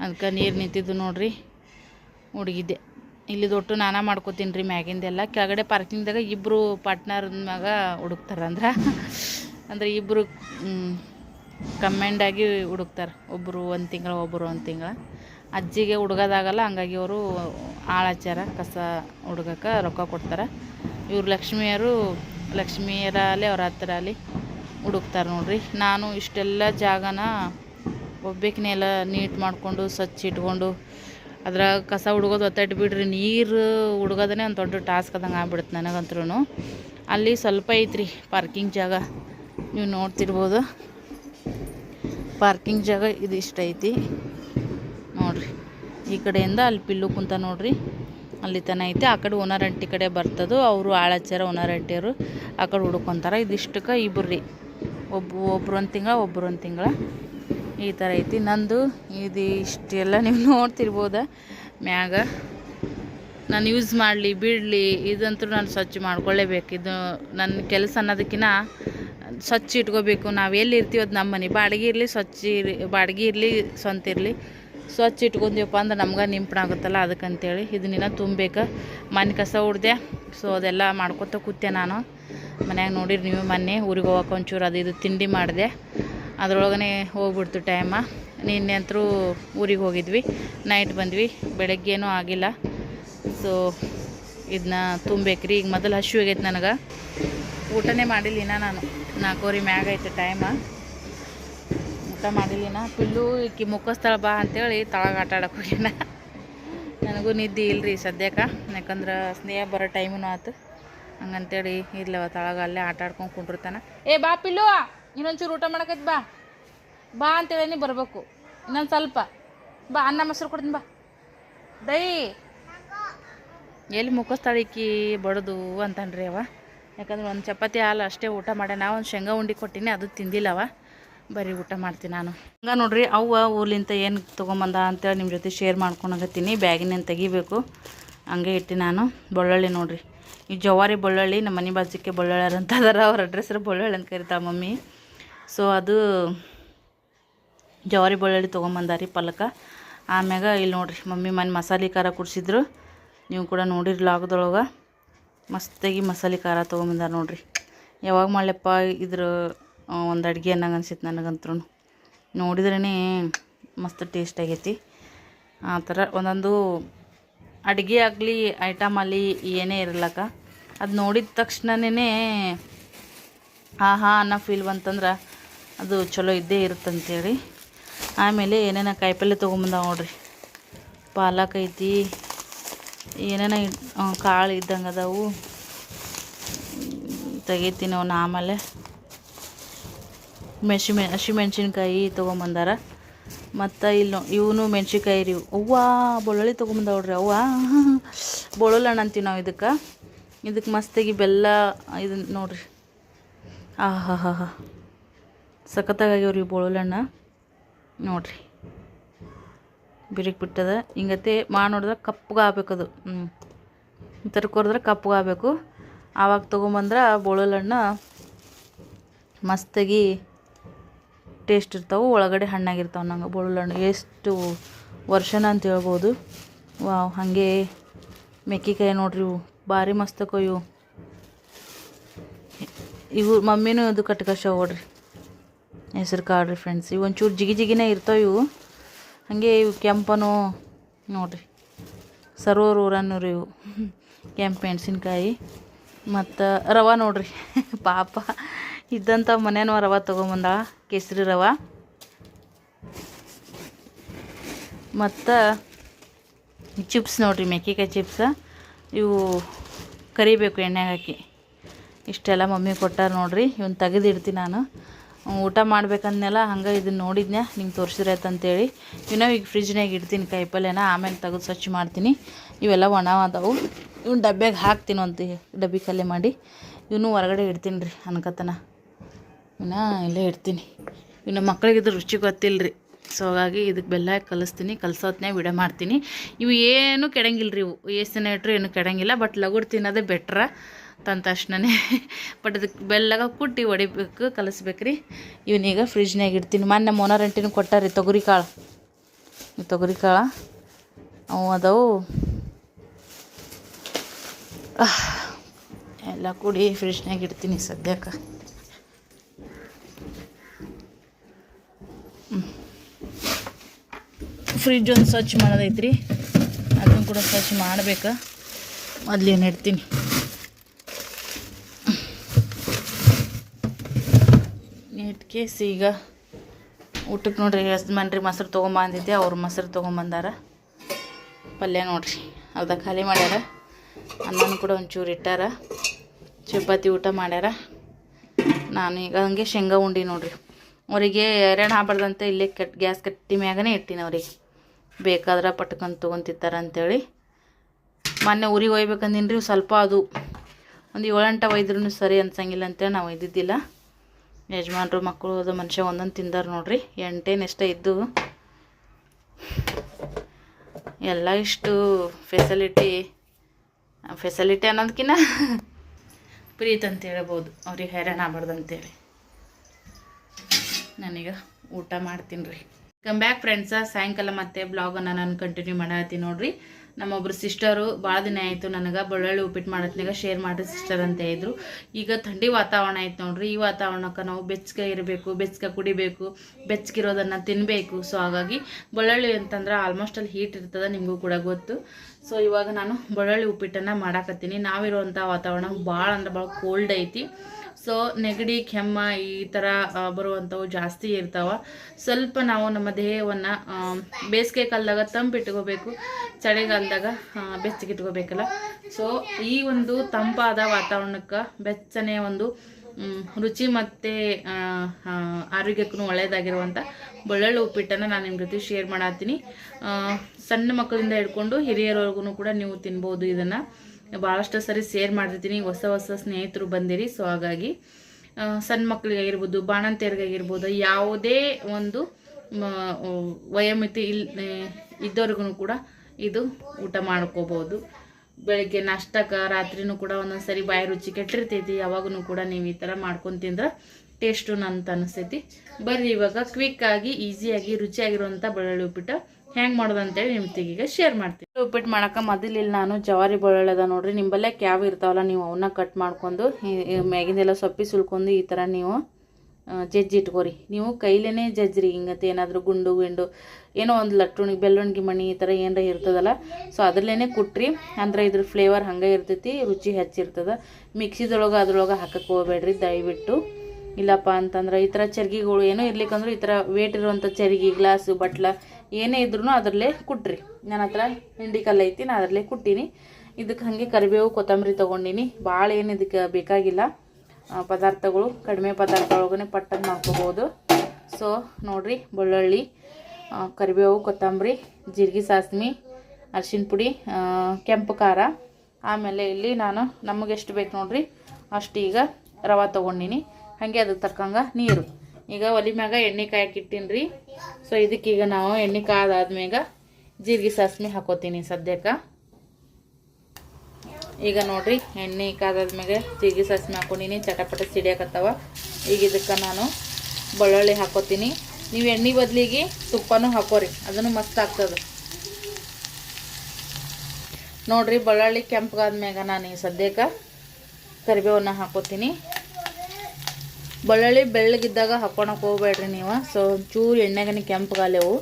ಅದಕ್ಕೆ ನೀರು ನಿಂತಿದ್ದು ನೋಡ್ರಿ, ಹುಡುಗಿದ್ದೆ. ಇಲ್ಲಿ ದೊಡ್ಡ ನಾನಾ ಮಾಡ್ಕೋತೀನಿ ರೀ ಮ್ಯಾಗಿಂದೆಲ್ಲ. ಕೆಳಗಡೆ ಪಾರ್ಕಿಂಗ್ದಾಗ ಇಬ್ಬರು ಪಾರ್ಟ್ನರ್ ಮ್ಯಾಗ ಹುಡುಕ್ತಾರೆ ಅಂದ್ರೆ. ಅಂದ್ರೆ ಇಬ್ಬರು ಕಮ್ಮೆಂಡಾಗಿ ಹುಡುಕ್ತಾರೆ. ಒಬ್ಬರು ಒಂದು ತಿಂಗಳು ಒಬ್ಬರು ಒಂದು ತಿಂಗಳು. ಅಜ್ಜಿಗೆ ಹುಡ್ಗೋದಾಗಲ್ಲ, ಹಂಗಾಗಿ ಅವರು ಆಳಾಚಾರ, ಕಸ ಹುಡ್ಗಕ್ಕೆ ರೊಕ್ಕ ಕೊಡ್ತಾರೆ. ಇವ್ರು ಲಕ್ಷ್ಮಿಯರು ಲಕ್ಷ್ಮಿಯರಲ್ಲಿ ಅವ್ರ ಹತ್ರ ಅಲ್ಲಿ ಹುಡುಕ್ತಾರೆ ನೋಡಿರಿ. ನಾನು ಇಷ್ಟೆಲ್ಲ ಜಾಗನ ಒಬ್ಬೇಕಿನೇ ಎಲ್ಲ ನೀಟ್ ಮಾಡಿಕೊಂಡು, ಸ್ವಚ್ಛ ಇಟ್ಕೊಂಡು, ಅದ್ರಾಗ ಕಸ ಹುಡುಗೋದು ಒತ್ತಟ್ಟು ಬಿಡ್ರಿ. ನೀರು ಹುಡುಗೋದನ್ನೇ ಒಂದು ದೊಡ್ಡ ಟಾಸ್ಕ್ ಅದಂಗೆ ಆಗ್ಬಿಡುತ್ತೆ ನನಗಂತ್ರೂ ಅಲ್ಲಿ ಸ್ವಲ್ಪ ಐತ್ರಿ ಪಾರ್ಕಿಂಗ್ ಜಾಗ, ನೀವು ನೋಡ್ತಿರ್ಬೋದು. ಪಾರ್ಕಿಂಗ್ ಜಾಗ ಇದು ಇಷ್ಟ ಐತಿ. ಈ ಕಡೆಯಿಂದ ಅಲ್ಲಿ ಪಿಲ್ಲು ಕುಂತ ನೋಡ್ರಿ. ಅಲ್ಲಿ ತನ ಐತೆ. ಆ ಕಡೆ ಓನರ್ ಕಡೆ ಬರ್ತದು. ಅವರು ಆಳಚ್ಚಾರ ಓನರ್ ಆ ಕಡೆ ಹುಡ್ಕೊಂತಾರ. ಇದಿಷ್ಟಕ್ಕೆ ಇಬ್ಬರು ರೀ. ಒಬ್ಬ ಒಬ್ರು ಒಂದು ತಿಂಗಳ ಒಬ್ರು ಒಂದು ತಿಂಗಳ. ಈ ಥರ ಐತಿ. ನಂದು ಇದು ಇಷ್ಟೆಲ್ಲ ನೀವು [laughs] ನೋಡ್ತಿರ್ಬೋದ. ಮ್ಯಾಗ ನಾನು ಯೂಸ್ ಮಾಡಲಿ, ಬಿಡಲಿ ಇದಂತೂ ನಾನು ಸ್ವಚ್ಛ ಮಾಡ್ಕೊಳ್ಳೇಬೇಕು ಇದು ನನ್ನ ಕೆಲಸ ಅನ್ನೋದಕ್ಕಿಂತ ಸ್ವಚ್ಛ ಇಟ್ಕೋಬೇಕು. ನಾವು ಎಲ್ಲಿ ಇರ್ತೀವಿ ಅದು ನಮ್ಮ ಮನೆ ಬಾಡಿಗೆ ಇರಲಿ, ಸ್ವಚ್ಛ ಇರಲಿ, ಬಾಡಿಗೆ ಇರಲಿ, ಸ್ವಂತ ಇರಲಿ. ಸ್ವಚ್ಛ ಇಟ್ಕೊಂತೀವಪ್ಪ ಅಂದ್ರೆ ನಮ್ಗೆ ನಿಂಪಣ ಆಗುತ್ತಲ್ಲ ಅದಕ್ಕಂತೇಳಿ. ಇದನ್ನೆಲ್ಲ ತುಂಬಬೇಕು. ಮನೆ ಕಸ ಹೊಡ್ದೆ ಸೊ ಅದೆಲ್ಲ ಮಾಡ್ಕೊತ ಕೂತೆ ನಾನು. ಮನ್ಯಾಗ ನೋಡಿರಿ ನೀವು ಮೊನ್ನೆ ಊರಿಗೆ ಹೋಗಕ್ಕೆ ಒಂಚೂರು ಅದು ಇದು ತಿಂಡಿ ಮಾಡಿದೆ. ಅದ್ರೊಳಗನೆ ಹೋಗ್ಬಿಡ್ತು ಟೈಮ ನಿನ್ನೆ ಅಂತರೂ ಊರಿಗೆ ಹೋಗಿದ್ವಿ. ನೈಟ್ ಬಂದ್ವಿ. ಬೆಳಗ್ಗೆನೂ ಆಗಿಲ್ಲ. ಸೊ ಇದನ್ನ ತುಂಬೇಕ್ರಿ ಈಗ ಮೊದಲು ಹಸಿವಾಗೈತೆ ನನಗೆ. ಊಟನೇ ಮಾಡಿಲ್ಲ ನಾನು. ನಾಲ್ಕೂವರೆ ಮ್ಯಾಗ ಐತೆ ಟೈಮ ಊಟ ಮಾಡಿಲ್ಲಿನ? ಪಿಲ್ಲು ಇಕ್ಕಿ ಮುಖಸ್ಥಳ ಬಾ ಅಂತೇಳಿ ತಳಗ ಆಟ ಆಡಕ್ಕೆ ಹೋಗ್ಯಾನ. ನನಗೂ ನಿದ್ದೆ ಇಲ್ರಿ ಸದ್ಯಕ್ಕೆ. ಯಾಕಂದ್ರೆ ಸ್ನೇಹ ಬರೋ ಟೈಮೂ ಆತು. ಹಂಗಂತೇಳಿ ಇರ್ಲವ, ತಳಗ ಅಲ್ಲೇ ಆಟ ಆಡ್ಕೊಂಡು ಕುಂಡಿರ್ತಾನ. ಏ, ಬಾ ಪಿಲ್ಲು, ಇನ್ನೊಂಚೂರು ಊಟ ಮಾಡಕತ್ ಬಾ. ಬಾ ಅಂತೇಳಿ ಬರಬೇಕು. ಇನ್ನೊಂದು ಸ್ವಲ್ಪ. ಬಾ, ಅನ್ನ ಮೊಸರು ಕೊಡ್ತೀನಿ ಬಾ. ದೈ. ಎಲ್ಲಿ ಮುಖಸ್ಥಳ ಬಡದು ಅಂತನ್ರಿ ಅವ. ಯಾಕಂದ್ರೆ ಒಂದು ಚಪಾತಿ ಹಾಲು ಅಷ್ಟೇ ಊಟ ಮಾಡ್ಯ ಒಂದು ಶೇಂಗಾ ಉಂಡಿ ಕೊಟ್ಟಿನಿ, ಅದು ತಿಂದಿಲ್ಲವ. ಬರೀ ಊಟ ಮಾಡ್ತೀನಿ ನಾನು. ಹಂಗ ನೋಡ್ರಿ, ಅವ್ವ ಊರ್ಲಿಂತ ಏನು ತೊಗೊಂಬಂದ ಅಂತೇಳಿ ನಿಮ್ಮ ಜೊತೆ ಶೇರ್ ಮಾಡ್ಕೊಳಕತ್ತೀನಿ ಬ್ಯಾಗಿನ ತೆಗಿಬೇಕು, ಹಂಗೆ ಇಟ್ಟು ನಾನು. ಬಳ್ಳೊಳ್ಳಿ ನೋಡ್ರಿ. ಈ ಜವಾರಿ ಬಳ್ಳೊಳ್ಳಿ ನಮ್ಮ ಮನೆ ಬಾಜುಕ್ಕೆ ಬೆಳ್ಳುಳ್ಳಿ ಅಂತ ಅದಾರ. ಅವ್ರ ಅಡ್ರೆಸ್ ಬೆಳ್ಳುಳ್ಳಿ ಅಂತ ಕರಿತಾರೆ ಮಮ್ಮಿ. ಸೊ ಅದು ಜವಾರಿ ಬೆಳ್ಳುಳ್ಳಿ ತೊಗೊಂಬಂದಾರಿ ಪಲಕ. ಆಮ್ಯಾಗ ಇಲ್ಲಿ ನೋಡ್ರಿ, ಮಮ್ಮಿ ಮನೆ ಮಸಾಲೆ ಖಾರ ಕುಡಿಸಿದ್ರು. ನೀವು ಕೂಡ ನೋಡಿರಿ ಲಾಗದೊಳಗೆ. ಮಸ್ತಾಗಿ ಮಸಾಲೆ ಖಾರ ತೊಗೊಂಬಂದಾರ ನೋಡ್ರಿ. ಯಾವಾಗ ಮಾಡ್ಲಪ್ಪ ಇದ್ರ ಒಂದು ಅಡುಗೆ ಅನ್ನಂಗೆ ಅನ್ಸಿತ್ತು ನನಗಂತೂ ನೋಡಿದ್ರೇ ಮಸ್ತ್ ಟೇಸ್ಟ್ ಆಗೈತಿ. ಆ ಥರ ಒಂದೊಂದು ಅಡುಗೆ ಆಗಲಿ ಐಟಮ್ ಆಗಲಿ ಏನೇ ಇರಲಿಕ್ಕ, ಅದು ನೋಡಿದ ತಕ್ಷಣನೇ ಆಹಾ ಅನ್ನೋ ಫೀಲ್ ಬಂತಂದ್ರೆ ಅದು ಚಲೋ ಇದ್ದೇ ಇರುತ್ತಂತೇಳಿ. ಆಮೇಲೆ ಏನೇನೋ ಕಾಯಿಪಲ್ಲೆ ತೊಗೊಂಬಂದಾವ ನೋಡ್ರಿ. ಪಾಲಕ್ ಐತಿ, ಏನೇನೋ ಕಾಳು ಇದ್ದಂಗೆ ಅದಾವು. ತೆಗಿತೀನಿ ಅವನ್ನ ಆಮೇಲೆ. ಮೆಣಸಿ ಹಸಿಮೆಣ್ಸಿನ್ಕಾಯಿ ತೊಗೊಂಬಂದಾರ. ಮತ್ತು ಇಲ್ಲಿ ಇವನು ಮೆಣ್ಸಿನ್ಕಾಯಿ ರೀ. ಅವ್ವ, ಬೆಳ್ಳುಳ್ಳಿ ತೊಗೊಂಬಂದವ್ರಿ ಅವ್ವ. [laughs] ಬೆಳ್ಳುಳ್ಳಿ ಅಂತೀವಿ ನಾವು ಇದಕ್ಕೆ. ಇದಕ್ಕೆ ಮಸ್ತಾಗಿ ಬೆಲ್ಲ ಇದನ್ನ ನೋಡ್ರಿ. ಆ ಹಾ ಹಾ ಹಾ ಸಖತ್ತಾಗ್ಯಾವ್ರಿ ಬೆಳ್ಳುಳ್ಳಿ ಹಣ್ಣು. ನೋಡ್ರಿ. ಬಿಟ್ಟದ. ಹಿಂಗತೆ ಮಾಡಿ ನೋಡಿದ್ರೆ ಕಪ್ಪಗೆ ಅದು. ಹ್ಞೂ ತರ್ಕೊರಿದ್ರೆ ಕಪ್ಪಗೆ ಆಗಬೇಕು. ಆವಾಗ ತೊಗೊಂಬಂದ್ರೆ ಬೆಳ್ಳುಳ್ಳಿ ಮಸ್ತಾಗಿ ಟೇಸ್ಟ್ ಇರ್ತಾವೆ, ಒಳಗಡೆ ಹಣ್ಣಾಗಿರ್ತಾವೆ ನಂಗೆ ಹಣ್ಣು ಎಷ್ಟು ವರ್ಷನ ಅಂತ ಹೇಳ್ಬೋದು. ವಾವ್, ಹಾಗೆ ಮೆಕ್ಕಿಕಾಯಿ ನೋಡ್ರಿ ಇವು, ಭಾರಿ ಮಸ್ತಕೋ ಇವು. ಇವು ಮಮ್ಮಿನೂ ಇದು ಕಟ್ಕಶವ ನೋಡ್ರಿ. ಹೆಸ್ರು ಕಾಡ್ರಿ ಫ್ರೆಂಡ್ಸ್ ಇವು ಒಂಚೂರು ಜಿಗಿ ಜಿಗಿನೇ ಇರ್ತಾವೆ ಇವು. ಹಾಗೆ ಇವು ಕೆಂಪನೂ ನೋಡ್ರಿ. ಸರೋರು ಊರನ್ನೂರು ಇವು. ಕೆಂಪು ಮೆಣಸಿನ್ಕಾಯಿ. ಮತ್ತು ರವೆ ನೋಡ್ರಿ. ಪಾಪ. ಇದ್ದಂಥ ಮನೇನವ ರವೆ ತೊಗೊಂಬಂದ, ಕೇಸರಿ ರವೆ. ಮತ್ತು ಚಿಪ್ಸ್ ನೋಡಿರಿ ಮೆಕ್ಕಿಕಾಯಿ ಚಿಪ್ಸ್ ಇವು ಕರಿಬೇಕು ಎಣ್ಣೆಗೆ ಹಾಕಿ. ಇಷ್ಟೆಲ್ಲ ಮಮ್ಮಿ ಕೊಟ್ಟಾರ ನೋಡ್ರಿ ಇವನ್ನ ತೆಗೆದಿಡ್ತೀನಿ ನಾನು. ಊಟ ಮಾಡ್ಬೇಕಂದ್ನೆಲ್ಲ ಹಂಗೆ ಇದನ್ನ ನೋಡಿದ್ನೆ ನಿಂಗೆ ತೋರಿಸಿದ್ರೆ ಇವನ್ನ ಈಗ ಫ್ರಿಜ್ನಾಗ ಇಡ್ತೀನಿ ಕಾಯಿಪಲ್ಯನ ಆಮೇಲೆ ತೆಗೆದು ಸ್ವಚ್ಛ ಮಾಡ್ತೀನಿ. ಇವೆಲ್ಲ ಒಣವಾದವು. ಇವ್ನ ಡಬ್ಬ್ಯಾಗ ಹಾಕ್ತೀನಿ ಅಂತ ಡಬ್ಬಿ ಕಲ್ಲೆ ಮಾಡಿ. ಇವನು ಹೊರಗಡೆ ಇಡ್ತೀನಿ ರೀ ಅನ್ಕತನ ಇವನ್ನ ಎಲ್ಲ ಇಡ್ತೀನಿ ಇನ್ನು ಮಕ್ಳಿಗೆ ಇದ್ರ ರುಚಿ ಗೊತ್ತಿಲ್ಲ ರೀ ಸೊ ಹಾಗಾಗಿ ಇದಕ್ಕೆ ಬೆಲ್ಲ ಕಲಿಸ್ತೀನಿ. ಕಲ್ಸೋತ್ನೇ ವಿಡಿಯೋ ಮಾಡ್ತೀನಿ. ಇವು ಏನು ಕೆಡಂಗಿಲ್ಲ ರೀ ಇವು. ದಿನ ಇಟ್ಟರು ಏನು ಕೆಡಂಗಿಲ್ಲ. ಬಟ್ ಲಗುಡ್ ತಿನ್ನೋದೇ ಬೆಟ್ರ ತಂದ ತಕ್ಷಣನೇ. [laughs] ಬಟ್ ಅದಕ್ಕೆ ಬೆಲ್ಲಗ ಕುಟ್ಟಿ ಹೊಡಿಬೇಕು ಕಲಿಸ್ಬೇಕು ರೀ ಇವನೀಗ ಫ್ರಿಜ್ನಾಗ ಇಡ್ತೀನಿ. ಮೊನ್ನೆ ಮೊನರಂಟಿನೂ ಕೊಟ್ಟಾರಿ ತೊಗರಿ ಕಾಳು. ತೊಗರಿ ಕಾಳು, ಅವು ಅದಾವು. ಎಲ್ಲ ಕೂಡಿ ಫ್ರಿಜ್ನಾಗ ಇಡ್ತೀನಿ ಸದ್ಯಕ್ಕೆ. ಫ್ರಿಜ್ ಒಂದು ಸ್ವಚ್ಛ ಮಾಡೋದೈತ್ರಿ. ಅದನ್ನು ಕೂಡ ಸ್ವಚ್ಛ ಮಾಡ್ಬೇಕು. ಮೊದ್ಲೇನು ಇಡ್ತೀನಿ. ಇಟ್ಕೇಸಿ ಈಗ. ಊಟಕ್ಕೆ ನೋಡ್ರಿ, ಯಜಮಾನ್ರಿ ಮೊಸರು ತೊಗೊಂಬಂದಿದ್ದೆ, ಅವ್ರು ಮೊಸರು ತೊಗೊಂಬಂದಾರ. ಪಲ್ಯ ನೋಡ್ರಿ ಅರ್ಧ ಖಾಲಿ ಮಾಡ್ಯಾರ. ಅನ್ನನೂ ಕೂಡ ಒಂಚೂರು ಇಟ್ಟಾರ. ಚಪಾತಿ ಊಟ ಮಾಡ್ಯಾರ. ನಾನು ಈಗ ಹಂಗೆ ಶೇಂಗಾ ಉಂಡಿ ನೋಡ್ರಿ. ಅವರಿಗೆ ಎರಡು ಆಗ್ಬಾರ್ದಂತ ಇಲ್ಲೇ ಕಟ್, ಗ್ಯಾಸ್ ಕಟ್ಟಿ ಮ್ಯಾಗನೇ ಇಟ್ಟಿನಿ ಅವ್ರಿಗೆ. ಬೇಕಾದ್ರೆ ಪಟ್ಕೊಂಡು ತೊಗೊತಿರ್ತಾರೆ ಅಂತೇಳಿ. ಮೊನ್ನೆ ಊರಿಗೆ ಒಯ್ಬೇಕಂದಿನಿ ರೀ ಸ್ವಲ್ಪ ಅದು ಒಂದು ಏಳು ಗಂಟೆ ಒಯ್ದ್ರೂ ಸರಿ ಅನ್ಸಂಗಿಲ್ಲ ಅಂತೇಳಿ ನಾವು ಒಯ್ದಿದ್ದಿಲ್ಲ. ಯಜಮಾನ್ರು ಮಕ್ಕಳು ಅದು ಮನುಷ್ಯ ಒಂದೊಂದು ತಿಂದಾರ ನೋಡ್ರಿ. ಎಂಟೇನು ಇಷ್ಟ ಇದ್ದು. ಎಲ್ಲ ಇಷ್ಟು ಫೆಸಿಲಿಟಿ ಫೆಸಿಲಿಟಿ ಅನ್ನೋದಕ್ಕಿಂತ ಪ್ರೀತಿ ಅಂತ ಹೇಳ್ಬೋದು ಅವ್ರಿಗೆ ಹೈರಾಣ ಆಗ್ಬಾರ್ದು ಅಂತೇಳಿ ನಾನೀಗ ಊಟ ಮಾಡ್ತೀನಿ ರೀ. ಕಮ್ ಬ್ಯಾಕ್ ಫ್ರೆಂಡ್ಸ ಸಾಯಂಕಾಲ ಮತ್ತೆ ಬ್ಲಾಗನ್ನು ನಾನು ಕಂಟಿನ್ಯೂ ಮಾಡತ್ತೀನಿ ನೋಡ್ರಿ. ನಮ್ಮೊಬ್ರು ಸಿಸ್ಟರು ಭಾಳ ದಿನ ಆಯಿತು ನನಗೆ ಬೆಳ್ಳುಳ್ಳಿ ಉಪ್ಪಿಟ್ಟು ಮಾಡತ್ನಾಗ ಶೇರ್ ಮಾಡಿರಿ ಸಿಸ್ಟರ್ ಅಂತ ಹೇಳಿದ್ರು. ಈಗ ಥಂಡಿ ವಾತಾವರಣ ಆಯ್ತು ನೋಡ್ರಿ. ಈ ವಾತಾವರಣಕ್ಕೆ ನಾವು ಬೆಚ್ಚಗೆ ಇರಬೇಕು, ಬೆಚ್ಚಗೆ ಕುಡಿಬೇಕು, ಬೆಚ್ಚಗಿರೋದನ್ನು ತಿನ್ನಬೇಕು ಸೊ ಹಾಗಾಗಿ ಬೆಳ್ಳುಳ್ಳಿ ಅಂತಂದ್ರೆ ಆಲ್ಮೋಸ್ಟ್ ಅಲ್ಲಿ ಹೀಟ್ ಇರ್ತದೆ ನಿಮಗೂ ಕೂಡ ಗೊತ್ತು. ಸೊ ಇವಾಗ ನಾನು ಬೆಳ್ಳುಳ್ಳಿ ಉಪ್ಪಿಟ್ಟನ್ನು ಮಾಡಾಕತ್ತೀನಿ. ನಾವಿರುವಂಥ ವಾತಾವರಣ ಭಾಳ ಅಂದ್ರೆ ಭಾಳ ಕೋಲ್ಡ್ ಐತಿ. ಸೊ ನೆಗಡಿ, ಕೆಮ್ಮ ಈ ಥರ ಬರುವಂಥವು ಜಾಸ್ತಿ ಇರ್ತಾವ. ಸ್ವಲ್ಪ ನಾವು ನಮ್ಮ ದೇಹವನ್ನು ಬೇಸಿಗೆ ಕಾಲದಾಗ ತಂಪಿಟ್ಕೋಬೇಕು ಚಳಿಗಾಲದಾಗ ಬೆಚ್ಚಗೆ ಇಟ್ಕೋಬೇಕಲ್ಲ. ಸೊ ಈ ಒಂದು ತಂಪಾದ ವಾತಾವರಣಕ್ಕೆ ಬೆಚ್ಚನೆ ಒಂದು ರುಚಿ ಮತ್ತು ಆರೋಗ್ಯಕ್ಕೂ ಒಳ್ಳೆಯದಾಗಿರುವಂಥ ಬೆಳ್ಳುಳ್ಳಿ ಉಪ್ಪಿಟ್ಟನ್ನು ನಾನು ನಿಮ್ಮ ಜೊತೆ ಶೇರ್ ಮಾಡತ್ತೀನಿ ಸಣ್ಣ ಮಕ್ಕಳಿಂದ ಹಿಡ್ಕೊಂಡು ಹಿರಿಯರವರೆಗೂ ಕೂಡ ನೀವು ತಿನ್ಬೋದು ಇದನ್ನು. ಭಾಳಷ್ಟು ಸರಿ ಸೇರ್ ಮಾಡಿರ್ತೀನಿ ಹೊಸ ಹೊಸ ಸ್ನೇಹಿತರು ಬಂದಿರಿ ಸೊ ಹಾಗಾಗಿ ಸಣ್ಣ ಮಕ್ಕಳಿಗಾಗಿರ್ಬೋದು ಬಾಣಂತಿಯರಿಗಾಗಿರ್ಬೋದು, ಯಾವುದೇ ಒಂದು ವಯೋಮಿತಿ ಇಲ್ ಇದ್ದವ್ರಿಗೂ ಕೂಡ ಇದು ಊಟ ಮಾಡ್ಕೋಬೋದು ಬೆಳಗ್ಗೆ ನಾಷ್ಟಕ್ಕೆ ರಾತ್ರಿನೂ ಕೂಡ ಒಂದೊಂದು ಸರಿ ಬಾಯಿ ರುಚಿ ಕೆಟ್ಟಿರ್ತೈತಿ. ಯಾವಾಗೂ ಕೂಡ ನೀವು ಈ ಥರ ಮಾಡ್ಕೊಂಡು ತಿಂದ್ರೆ ಟೇಸ್ಟು ನಂತ ಅನಿಸ್ತೈತಿ ಬರ್ರಿ ಇವಾಗ ಕ್ವಿಕ್ಕಾಗಿ ಈಸಿಯಾಗಿ ರುಚಿಯಾಗಿರುವಂಥ ಬೆಳ್ಳುಳ್ಳಿ ಉಪ್ಪಿಟ್ಟು ಹೆಂಗೆ ಮಾಡೋದು ಅಂತೇಳಿ ನಿಮ್ಮ ಈಗ ಶೇರ್ ಮಾಡ್ತೀನಿ. ಉಪ್ಪಿಟ್ಟು ಮಾಡಕ್ಕೆ ಮೊದಲಿಲ್ಲ ನಾನು ಜವಾರಿ ಬಳ್ಳದ ನೋಡ್ರಿ, ನಿಂಬಲ್ಲೇ ಕ್ಯಾವ್ ಇರ್ತಾವಲ್ಲ ನೀವು ಅವನ್ನ ಕಟ್ ಮಾಡ್ಕೊಂಡು ಮ್ಯಾಗಿಂದೆಲ್ಲ ಸೊಪ್ಪಿ ಸುಲ್ಕೊಂಡು ಈ ಥರ ನೀವು ಜಜ್ಜಿ ಇಟ್ಕೋರಿ. ನೀವು ಕೈಲೇ ಜಜ್ಜ್ರಿ ಹಿಂಗತ್ತೆ ಏನಾದರೂ ಗುಂಡು ಗುಂಡು, ಏನೋ ಒಂದು ಲಟ್ಟುಣಿ ಬೆಲ್ಲುಣ್ಗಿ ಮಣಿ ಈ ಥರ ಏನಾರ ಇರ್ತದಲ್ಲ ಸೊ ಅದ್ರಲ್ಲೇ ಕುಟ್ರಿ, ಅಂದ್ರೆ ಇದ್ರ ಫ್ಲೇವರ್ ಹಂಗೆ ಇರ್ತೈತಿ, ರುಚಿ ಹೆಚ್ಚಿರ್ತದ. ಮಿಕ್ಸಿದೊಳಗೆ ಅದ್ರೊಳಗೆ ಹಾಕಕ್ಕೆ ಹೋಗ್ಬೇಡ್ರಿ ದಯವಿಟ್ಟು. ಇಲ್ಲಪ್ಪ ಅಂತಂದ್ರೆ ಈ ಥರ ಚರ್ಗಿಗಳು ಏನೋ ಇರ್ಲಿಕ್ಕಂದ್ರೆ ಈ ಥರ ವೇಟ್ ಇರುವಂಥ ಚರ್ಗಿ, ಗ್ಲಾಸು, ಬಟ್ಲ ಏನೇ ಇದ್ರೂ ಅದರಲ್ಲೇ ಕುಟ್ರಿ. ನನ್ನ ಹತ್ರ ಹಿಂಡಿ ಕಲ್ಲು ಐತಿ ನಾನು ಅದರಲ್ಲೇ ಕುಟ್ಟೀನಿ. ಇದಕ್ಕೆ ಹಾಗೆ ಕರಿಬೇವು, ಕೊತ್ತಂಬರಿ ತೊಗೊಂಡಿನಿ. ಭಾಳ ಏನು ಇದಕ್ಕೆ ಬೇಕಾಗಿಲ್ಲ. ಪದಾರ್ಥಗಳು, ಕಡಿಮೆ ಪದಾರ್ಥ ಒಳಗನೆ ಪಟ್ಟನ್ನು ಮಾಡ್ಕೋಬೋದು. ಸೊ ನೋಡಿರಿ, ಬೆಳ್ಳುಳ್ಳಿ ಕರಿಬೇವು, ಕೊತ್ತಂಬರಿ, ಜೀರಿಗೆ ಸಾಸ್ಮಿ ಅರಿಶಿನ ಪುಡಿ ಕೆಂಪು ಖಾರ. ಆಮೇಲೆ ಇಲ್ಲಿ ನಾನು ನಮಗೆ ಎಷ್ಟು ಬೇಕು ನೋಡ್ರಿ ಅಷ್ಟು ಈಗ ರವೆ ತೊಗೊಂಡಿನಿ. ಹಾಗೆ ಅದಕ್ಕೆ ತಕ್ಕಂಗೆ ನೀರು. ಈಗ ಒಲಿ ಮ್ಯಾಗ ಎಣ್ಣೆ ಕಾಯಕ್ಕೆ ಇಟ್ಟೀನಿ ರೀ ಸೊ ಇದಕ್ಕೀಗ ನಾವು ಎಣ್ಣೆ ಕಾದಾದ್ಮ್ಯಾಗ ಜೀರಿಗೆ ಸಾಸ್ಮಿ ಹಾಕೋತೀನಿ ಸದ್ಯಕ್ಕೆ. ಈಗ ನೋಡ್ರಿ, ಎಣ್ಣೆ ಕಾದಾದ್ಮ್ಯಾಗ ಜೀರಿಗೆ ಸಾಸ್ಮಿ ಹಾಕೊಂಡಿನಿ. ಚಟಪಟ ಸಿಡಿಯಾಕತ್ತವ. ಈಗ ಇದಕ್ಕೆ ನಾನು ಬೆಳ್ಳುಳ್ಳಿ ಹಾಕೋತೀನಿ. ನೀವು ಎಣ್ಣೆ ಬದಲಿಗೆ ತುಪ್ಪನೂ ಹಾಕೋರಿ, ಅದನ್ನು ಮಸ್ತ್ ಆಗ್ತದೆ. ನೋಡ್ರಿ, ಬೆಳ್ಳುಳ್ಳಿ ಕೆಂಪಗಾದ್ಮ್ಯಾಗ ನಾನು ಈ ಸದ್ಯಕ್ಕೆ ಕರಿಬೇವನ್ನು ಹಾಕೋತೀನಿ. ಬೆಳ್ಳುಳ್ಳಿ ಬೆಳ್ಳಗಿದ್ದಾಗ ಹಾಕೊಳಕ್ಕೆ ಹೋಗ್ಬೇಡ್ರಿ ನೀವು. ಸೊ ಚೂರು ಎಣ್ಣೆಗನೆ ಕೆಂಪಗಾಲೆವು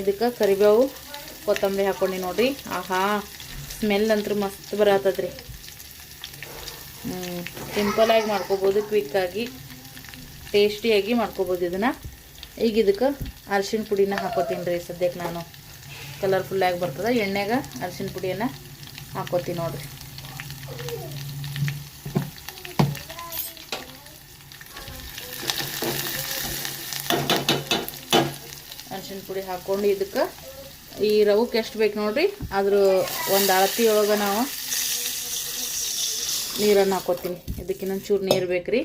ಇದಕ್ಕೆ ಕರಿಬೇವು, ಕೊತ್ತಂಬರಿ ಹಾಕ್ಕೊಂಡು ನೋಡಿರಿ. ಆಹಾ ಸ್ಮೆಲ್ ಅಂತೂ ಮಸ್ತ್ ಬರತ್ತದ್ರಿ ಸಿಂಪಲಾಗಿ ಮಾಡ್ಕೋಬೋದು ಕ್ವಿಕ್ಕಾಗಿ ಟೇಸ್ಟಿಯಾಗಿ ಮಾಡ್ಕೋಬೋದು ಇದನ್ನು. ಈಗ ಇದಕ್ಕೆ ಅರಿಶಿನ ಪುಡಿನ ಹಾಕೋತೀನಿ ರೀ ಸದ್ಯಕ್ಕೆ ನಾನು. ಕಲರ್ಫುಲ್ಲಾಗಿ ಬರ್ತದೆ. ಎಣ್ಣೆಗೆ ಅರಿಶಿನ ಪುಡಿಯನ್ನು ಹಾಕೋತೀನಿ ನೋಡ್ರಿ ಅರಿಶಿನ ಪುಡಿ ಹಾಕ್ಕೊಂಡು ಇದಕ್ಕೆ ಈ ರವಕ್ಕೆ ಎಷ್ಟು ಬೇಕು ನೋಡಿರಿ, ಅದ್ರ ಒಂದು ಅಳತಿ ಒಳಗೆ ನಾವು ನೀರನ್ನು ಹಾಕೋತೀನಿ ಇದಕ್ಕೆ ಇನ್ನೊಂದು ಚೂರು ಬೇಕು ಬೇಕ್ರಿ.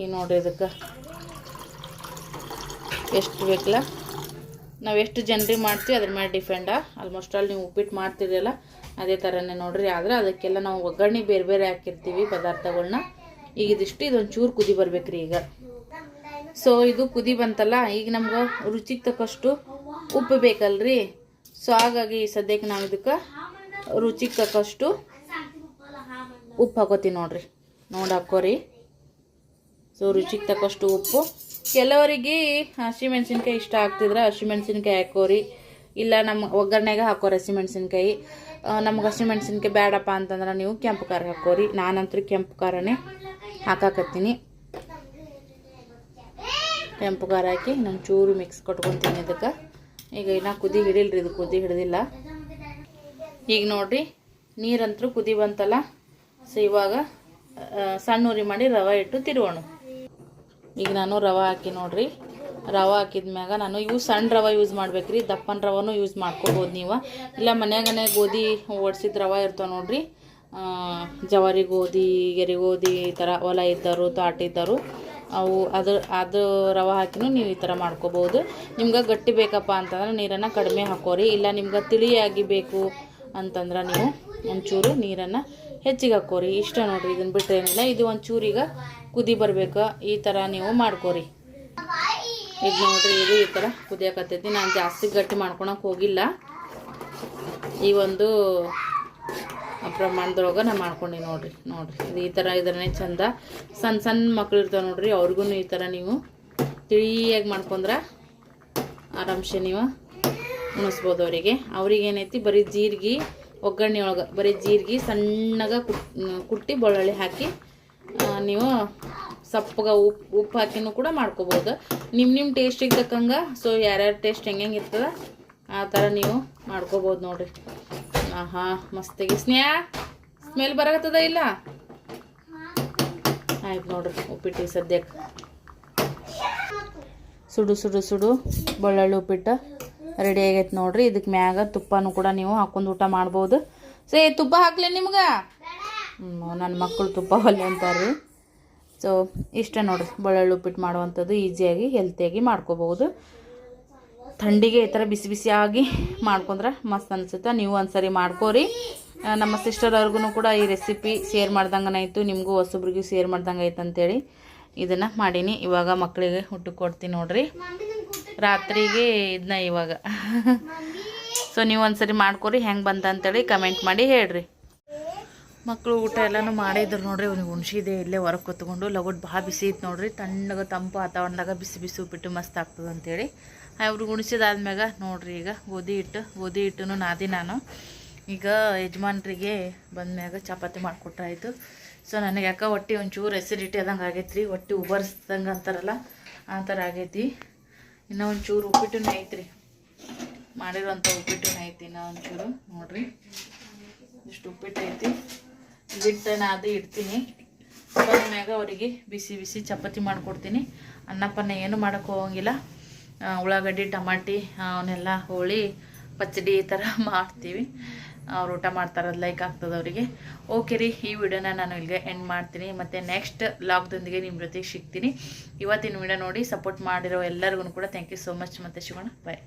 ಈಗ ನೋಡ್ರಿ ಇದಕ್ಕೆ ಎಷ್ಟು ಬೇಕಲ್ಲ. ನಾವು ಎಷ್ಟು ಜನರಿಗೆ ಮಾಡ್ತೀವಿ, ಅದ್ರ ಮೇಲೆ ಡಿಪೆಂಡ ಆಲ್ಮೋಸ್ಟ್ ಆಲ್ ನೀವು ಉಪ್ಪಿಟ್ಟು ಮಾಡ್ತಿರಲ್ಲ ಅದೇ ಥರನೇ ನೋಡ್ರಿ. ಆದರೆ ಅದಕ್ಕೆಲ್ಲ ನಾವು ಒಗ್ಗರಣೆ ಬೇರೆ ಬೇರೆ ಹಾಕಿರ್ತೀವಿ ಪದಾರ್ಥಗಳನ್ನ ಈಗ ಇದಿಷ್ಟು ಇದೊಂದು ಚೂರು ಕುದಿ ಬರ್ಬೇಕ್ರಿ ಈಗ. ಸೊ ಇದು ಕುದಿ ಬಂತಲ್ಲ, ಈಗ ನಮ್ಗೆ ರುಚಿಗೆ ತಕ್ಕಷ್ಟು ಉಪ್ಪು ಬೇಕಲ್ರಿ. ಸೊ ಹಾಗಾಗಿ ಸದ್ಯಕ್ಕೆ ನಾವು ಇದಕ್ಕೆ ರುಚಿಗೆ ತಕ್ಕಷ್ಟು ಉಪ್ಪು ಹಾಕೋತೀವಿ ನೋಡ್ರಿ. ನೋಡಿ ಹಾಕೋರಿ. ಸೊ ರುಚಿಗೆ ತಕ್ಕಷ್ಟು ಉಪ್ಪು. ಕೆಲವರಿಗೆ ಹಸಿಮೆಣ್ಸಿನ್ಕಾಯಿ ಇಷ್ಟ ಆಗ್ತಿದ್ರೆ ಹಸಿಮೆಣ್ಸಿನ್ಕಾಯಿ ಹಾಕೋರಿ. ಇಲ್ಲ ನಮ್ಮ ಒಗ್ಗರಣೆಗೆ ಹಾಕೋರಿ ಹಸಿಮೆಣ್ಸಿನ್ಕಾಯಿ ನಮ್ಗೆ ಹಸಿಮೆಣ್ಸಿನ್ಕಾಯಿ ಬೇಡಪ್ಪ ಅಂತಂದ್ರೆ ನೀವು ಕೆಂಪು ಖಾರ ಹಾಕೋರಿ. ನಾನಂತೂ ಕೆಂಪು ಖಾರನೇ ಹಾಕಾಕತ್ತೀನಿ. ಕೆಂಪು ಖಾರ ಹಾಕಿ ನಾನು ಚೂರು ಮಿಕ್ಸ್ ಕೊಟ್ಕೊತೀನಿ ಅದಕ್ಕೆ ಈಗ ಇನ್ನೂ ಕುದಿ ಹಿಡಿಲ್ರಿ, ಇದು ಕುದಿ ಹಿಡಿದಿಲ್ಲ. ಈಗ ನೋಡಿರಿ ನೀರಂತರೂ ಕುದಿ ಬಂತಲ್ಲ. ಸೊ ಇವಾಗ ಸಣ್ಣ ಉರಿ ಮಾಡಿ ರವೆ ಇಟ್ಟು ತಿರುವೋಣ. ಈಗ ನಾನು ರವೆ ಹಾಕಿ ನೋಡ್ರಿ. ರವೆ ಹಾಕಿದ್ಮ್ಯಾಗ ನಾನು ಇವು ಸಣ್ಣ ರವೆ ಯೂಸ್ ಮಾಡ್ಬೇಕ್ರಿ. ದಪ್ಪನ ರವನು ಯೂಸ್ ಮಾಡ್ಕೋಬೋದು ನೀವು. ಇಲ್ಲ ಮನ್ಯಾಗನೇ ಗೋಧಿ ಓಡಿಸಿದ ರವೆ ಇರ್ತಾವ ನೋಡ್ರಿ. ಜವಾರಿ ಗೋಧಿ, ಗೆರಿ ಗೋಧಿ ಈ ಥರ ಹೊಲ ಇದ್ದರು, ತಾಟ ಇದ್ದರು, ಅವು ಅದು ಅದು ರವೆ ಹಾಕಿನೂ ನೀವು ಈ ಥರ ಮಾಡ್ಕೋಬೋದು. ನಿಮ್ಗೆ ಗಟ್ಟಿ ಬೇಕಪ್ಪ ಅಂತಂದ್ರೆ ನೀರನ್ನು ಕಡಿಮೆ ಹಾಕೋರಿ. ಇಲ್ಲ ನಿಮ್ಗೆ ತಿಳಿಯಾಗಿ ಬೇಕು ಅಂತಂದ್ರೆ ನೀವು ಒಂಚೂರು ನೀರನ್ನು ಹೆಚ್ಚಿಗೆ ಹಾಕೋರಿ. ಇಷ್ಟ ನೋಡಿರಿ ಇದನ್ನು ಬಿಟ್ಟರೆ ಏನಿಲ್ಲ. ಇದು ಒಂಚೂರು ಈಗ ಕುದಿ ಬರಬೇಕು. ಈ ಥರ ನೀವು ಮಾಡ್ಕೋರಿ. ಈಗ ನೋಡ್ರಿ ಇದು ಈ ಥರ ಕುದಿಯಾಕತ್ತೈತಿ. ನಾನು ಜಾಸ್ತಿ ಗಟ್ಟಿ ಮಾಡ್ಕೊಳಕ್ಕೆ ಹೋಗಿಲ್ಲ. ಈ ಒಂದು ಪ್ರಮಾಣದೊಳಗೆ ನಾನು ಮಾಡ್ಕೊಂಡಿ ನೋಡ್ರಿ ನೋಡ್ರಿ. ಇದು ಈ ಥರ ಇದ್ರೇ ಚಂದ. ಸಣ್ಣ ಸಣ್ಣ ಮಕ್ಳು ಇರ್ತಾವೆ ನೋಡ್ರಿ ಅವ್ರಿಗೂ ಈ ಥರ ನೀವು ತಿಳಿಯಾಗಿ ಮಾಡ್ಕೊಂಡ್ರೆ ಆರಾಮ್ಸೆ ನೀವು ಉಣಿಸ್ಬೋದು ಅವರಿಗೆ. ಅವ್ರಿಗೆ ಏನೈತಿ, ಬರೀ ಜೀರಿಗೆ ಒಗ್ಗರಣೆ ಒಳಗೆ ಬರೀ ಜೀರಿಗೆ ಸಣ್ಣಗೆ ಕುಟ್ಟಿ ಬೆಳ್ಳುಳ್ಳಿ ಹಾಕಿ ನೀವು ಸಪ್ಪಗೆ ಉಪ್ಪು ಉಪ್ಪು ಹಾಕಿನೂ ಕೂಡ ಮಾಡ್ಕೋಬೋದು. ನಿಮ್ಮ ನಿಮ್ಮ ಟೇಸ್ಟಿಗೆ ತಕ್ಕಂಗೆ ಸೊ ಯಾರ್ಯಾರ ಟೇಸ್ಟ್ ಹೆಂಗೆ ಹೆಂಗೆ ಇರ್ತದ ಆ ಥರ ನೀವು ಮಾಡ್ಕೋಬೋದು ನೋಡಿರಿ. ಆಹಾ, ಮಸ್ತಾಗಿ. ಸ್ನೇಹ ಸ್ಮೆಲ್ ಬರಕತ್ತದ ಇಲ್ಲ? ಆಯ್ತು ನೋಡ್ರಿ, ಉಪ್ಪಿಟ್ಟು ಸದ್ಯಕ್ಕೆ ಸುಡು ಸುಡು ಸುಡು, ಬೆಳ್ಳುಳ್ಳಿ ಉಪ್ಪಿಟ್ಟು ರೆಡಿ ಆಗೈತೆ ನೋಡ್ರಿ. ಇದಕ್ಕೆ ಮ್ಯಾಗ ತುಪ್ಪನೂ ಕೂಡ ನೀವು ಹಾಕೊಂಡು ಊಟ ಮಾಡ್ಬೋದು. ಸೇ, ತುಪ್ಪ ಹಾಕ್ಲಿ ನಿಮ್ಗೆ? ನನ್ನ ಮಕ್ಕಳು ತುಪ್ಪ ಒಲೆ ಅಂತಾರೆ. ಸೊ ಇಷ್ಟೇ ನೋಡಿರಿ ಬೆಳ್ಳುಳ್ಳಿ ಉಪ್ಪಿಟ್ಟು ಮಾಡುವಂಥದ್ದು ಈಸಿಯಾಗಿ ಹೆಲ್ತಿಯಾಗಿ ಮಾಡ್ಕೋಬಹುದು. ಥಂಡಿಗೆ ಈ ಥರ ಬಿಸಿ ಬಿಸಿಯಾಗಿ ಮಾಡ್ಕೊಂಡ್ರೆ ಮಸ್ತ್ ಅನ್ಸುತ್ತೆ. ನೀವು ಒಂದ್ಸರಿ ಮಾಡ್ಕೋರಿ. ನಮ್ಮ ಸಿಸ್ಟರ್ ಅವ್ರಿಗೂ ಕೂಡ ಈ ರೆಸಿಪಿ ಶೇರ್ ಮಾಡ್ದಂಗನಾಯಿತು ನಿಮಗೂ ಹೊಸಬ್ರಿಗೂ ಶೇರ್ ಮಾಡ್ದಂಗೆ ಆಯ್ತು ಅಂತೇಳಿ ಇದನ್ನು ಮಾಡೀನಿ. ಇವಾಗ ಮಕ್ಕಳಿಗೆ ಊಟಕ್ಕೆ ಕೊಡ್ತೀನಿ ನೋಡ್ರಿ. ರಾತ್ರಿಗೆ ಇದನ್ನ ಇವಾಗ. [laughs] ಸೊ ನೀವು ಒಂದ್ಸರಿ ಮಾಡ್ಕೊರಿ, ಹೆಂಗೆ ಬಂತ ಅಂತೇಳಿ ಕಮೆಂಟ್ ಮಾಡಿ ಹೇಳ್ರಿ. ಮಕ್ಕಳು ಊಟ ಎಲ್ಲನೂ ಮಾಡಿದ್ರು ನೋಡ್ರಿ, ಅವ್ನಿಗೆ ಉಣ್ಸಿದೆ ಇಲ್ಲೇ ಹೊರಗೆ ಕೂತ್ಕೊಂಡು ಲಗೋಟ್ ಭಾಳ ಬಿಸಿ ಇತ್ತು ನೋಡ್ರಿ, ತಣ್ಣಗೆ ತಂಪು ವಾತಾವರಣದಾಗ ಬಿಸಿ ಬಿಸಿ ಉಪ್ಪಿಟ್ಟು ಮಸ್ತ್ ಆಗ್ತದೆ ಅಂತೇಳಿ. ಅವ್ರಿಗೆ ಉಣಿಸಿದಾದ್ಮ್ಯಾಗ ನೋಡ್ರಿ ಈಗ ಗೋಧಿ ಹಿಟ್ಟು ಗೋಧಿ ಹಿಟ್ಟು ನಾದಿ ನಾನು. ಈಗ ಯಜಮಾನ್ರಿಗೆ ಬಂದ್ಮ್ಯಾಗ ಚಪಾತಿ ಮಾಡಿಕೊಟ್ರಾಯ್ತು. ಸೊ ನನಗೆ ಯಾಕೆ ಹೊಟ್ಟೆ ಒಂಚೂರು ಎಸಿಡಿಟಿ ಆದಂಗೆ ಆಗೈತೆ ರೀ ಹೊಟ್ಟೆ ಉಬರ್ಸ್ದಂಗೆ ಅಂತಾರಲ್ಲ, ಆ ಥರ ಆಗೈತಿ. ಇನ್ನೂ ಒಂಚೂರು ಉಪ್ಪಿಟ್ಟು ಐತ್ರಿ. ಮಾಡಿರೋಂಥ ಉಪ್ಪಿಟ್ಟು ಐತಿ ಇನ್ನೂ ಒಂಚೂರು, ನೋಡ್ರಿ. ಇಷ್ಟು ಉಪ್ಪಿಟ್ಟು ಐತಿ. ಹಿಟ್ಟನ್ನ ಅದು ಇಡ್ತೀನಿ. ಮ್ಯಾಗ ಅವರಿಗೆ ಬಿಸಿ ಬಿಸಿ ಚಪಾತಿ ಮಾಡಿಕೊಡ್ತೀನಿ. ಅನ್ನ ಪನ್ನ ಏನು ಮಾಡೋಕ್ಕೆ ಹೋಗಂಗಿಲ್ಲ. ಉಳ್ಳಾಗಡ್ಡಿ, ಟಮಾಟಿ ಅವನ್ನೆಲ್ಲ ಹೋಳಿ ಪಚ್ಚಡಿ ಈ ಥರ ಮಾಡ್ತೀವಿ. ಅವ್ರು ಊಟ ಮಾಡ್ತಾರದು ಲೈಕ್ ಆಗ್ತದೆ ಅವರಿಗೆ. ಓಕೆ ರೀ, ಈ ವಿಡಿಯೋನ ನಾನು ಇಲ್ಲಿಗೆ ಎಂಡ್ ಮಾಡ್ತೀನಿ. ಮತ್ತು ನೆಕ್ಸ್ಟ್ ಲಾಗ್ದೊಂದಿಗೆ ನಿಮ್ಮ ಜೊತೆಗೆ ಸಿಗ್ತೀನಿ. ಇವತ್ತಿನ ವಿಡಿಯೋ ನೋಡಿ ಸಪೋರ್ಟ್ ಮಾಡಿರೋ ಎಲ್ಲರಿಗೂ ಕೂಡ ಥ್ಯಾಂಕ್ ಯು ಸೋ ಮಚ್ ಮತ್ತು ಶಿವಣ್ಣ ಬಾಯ್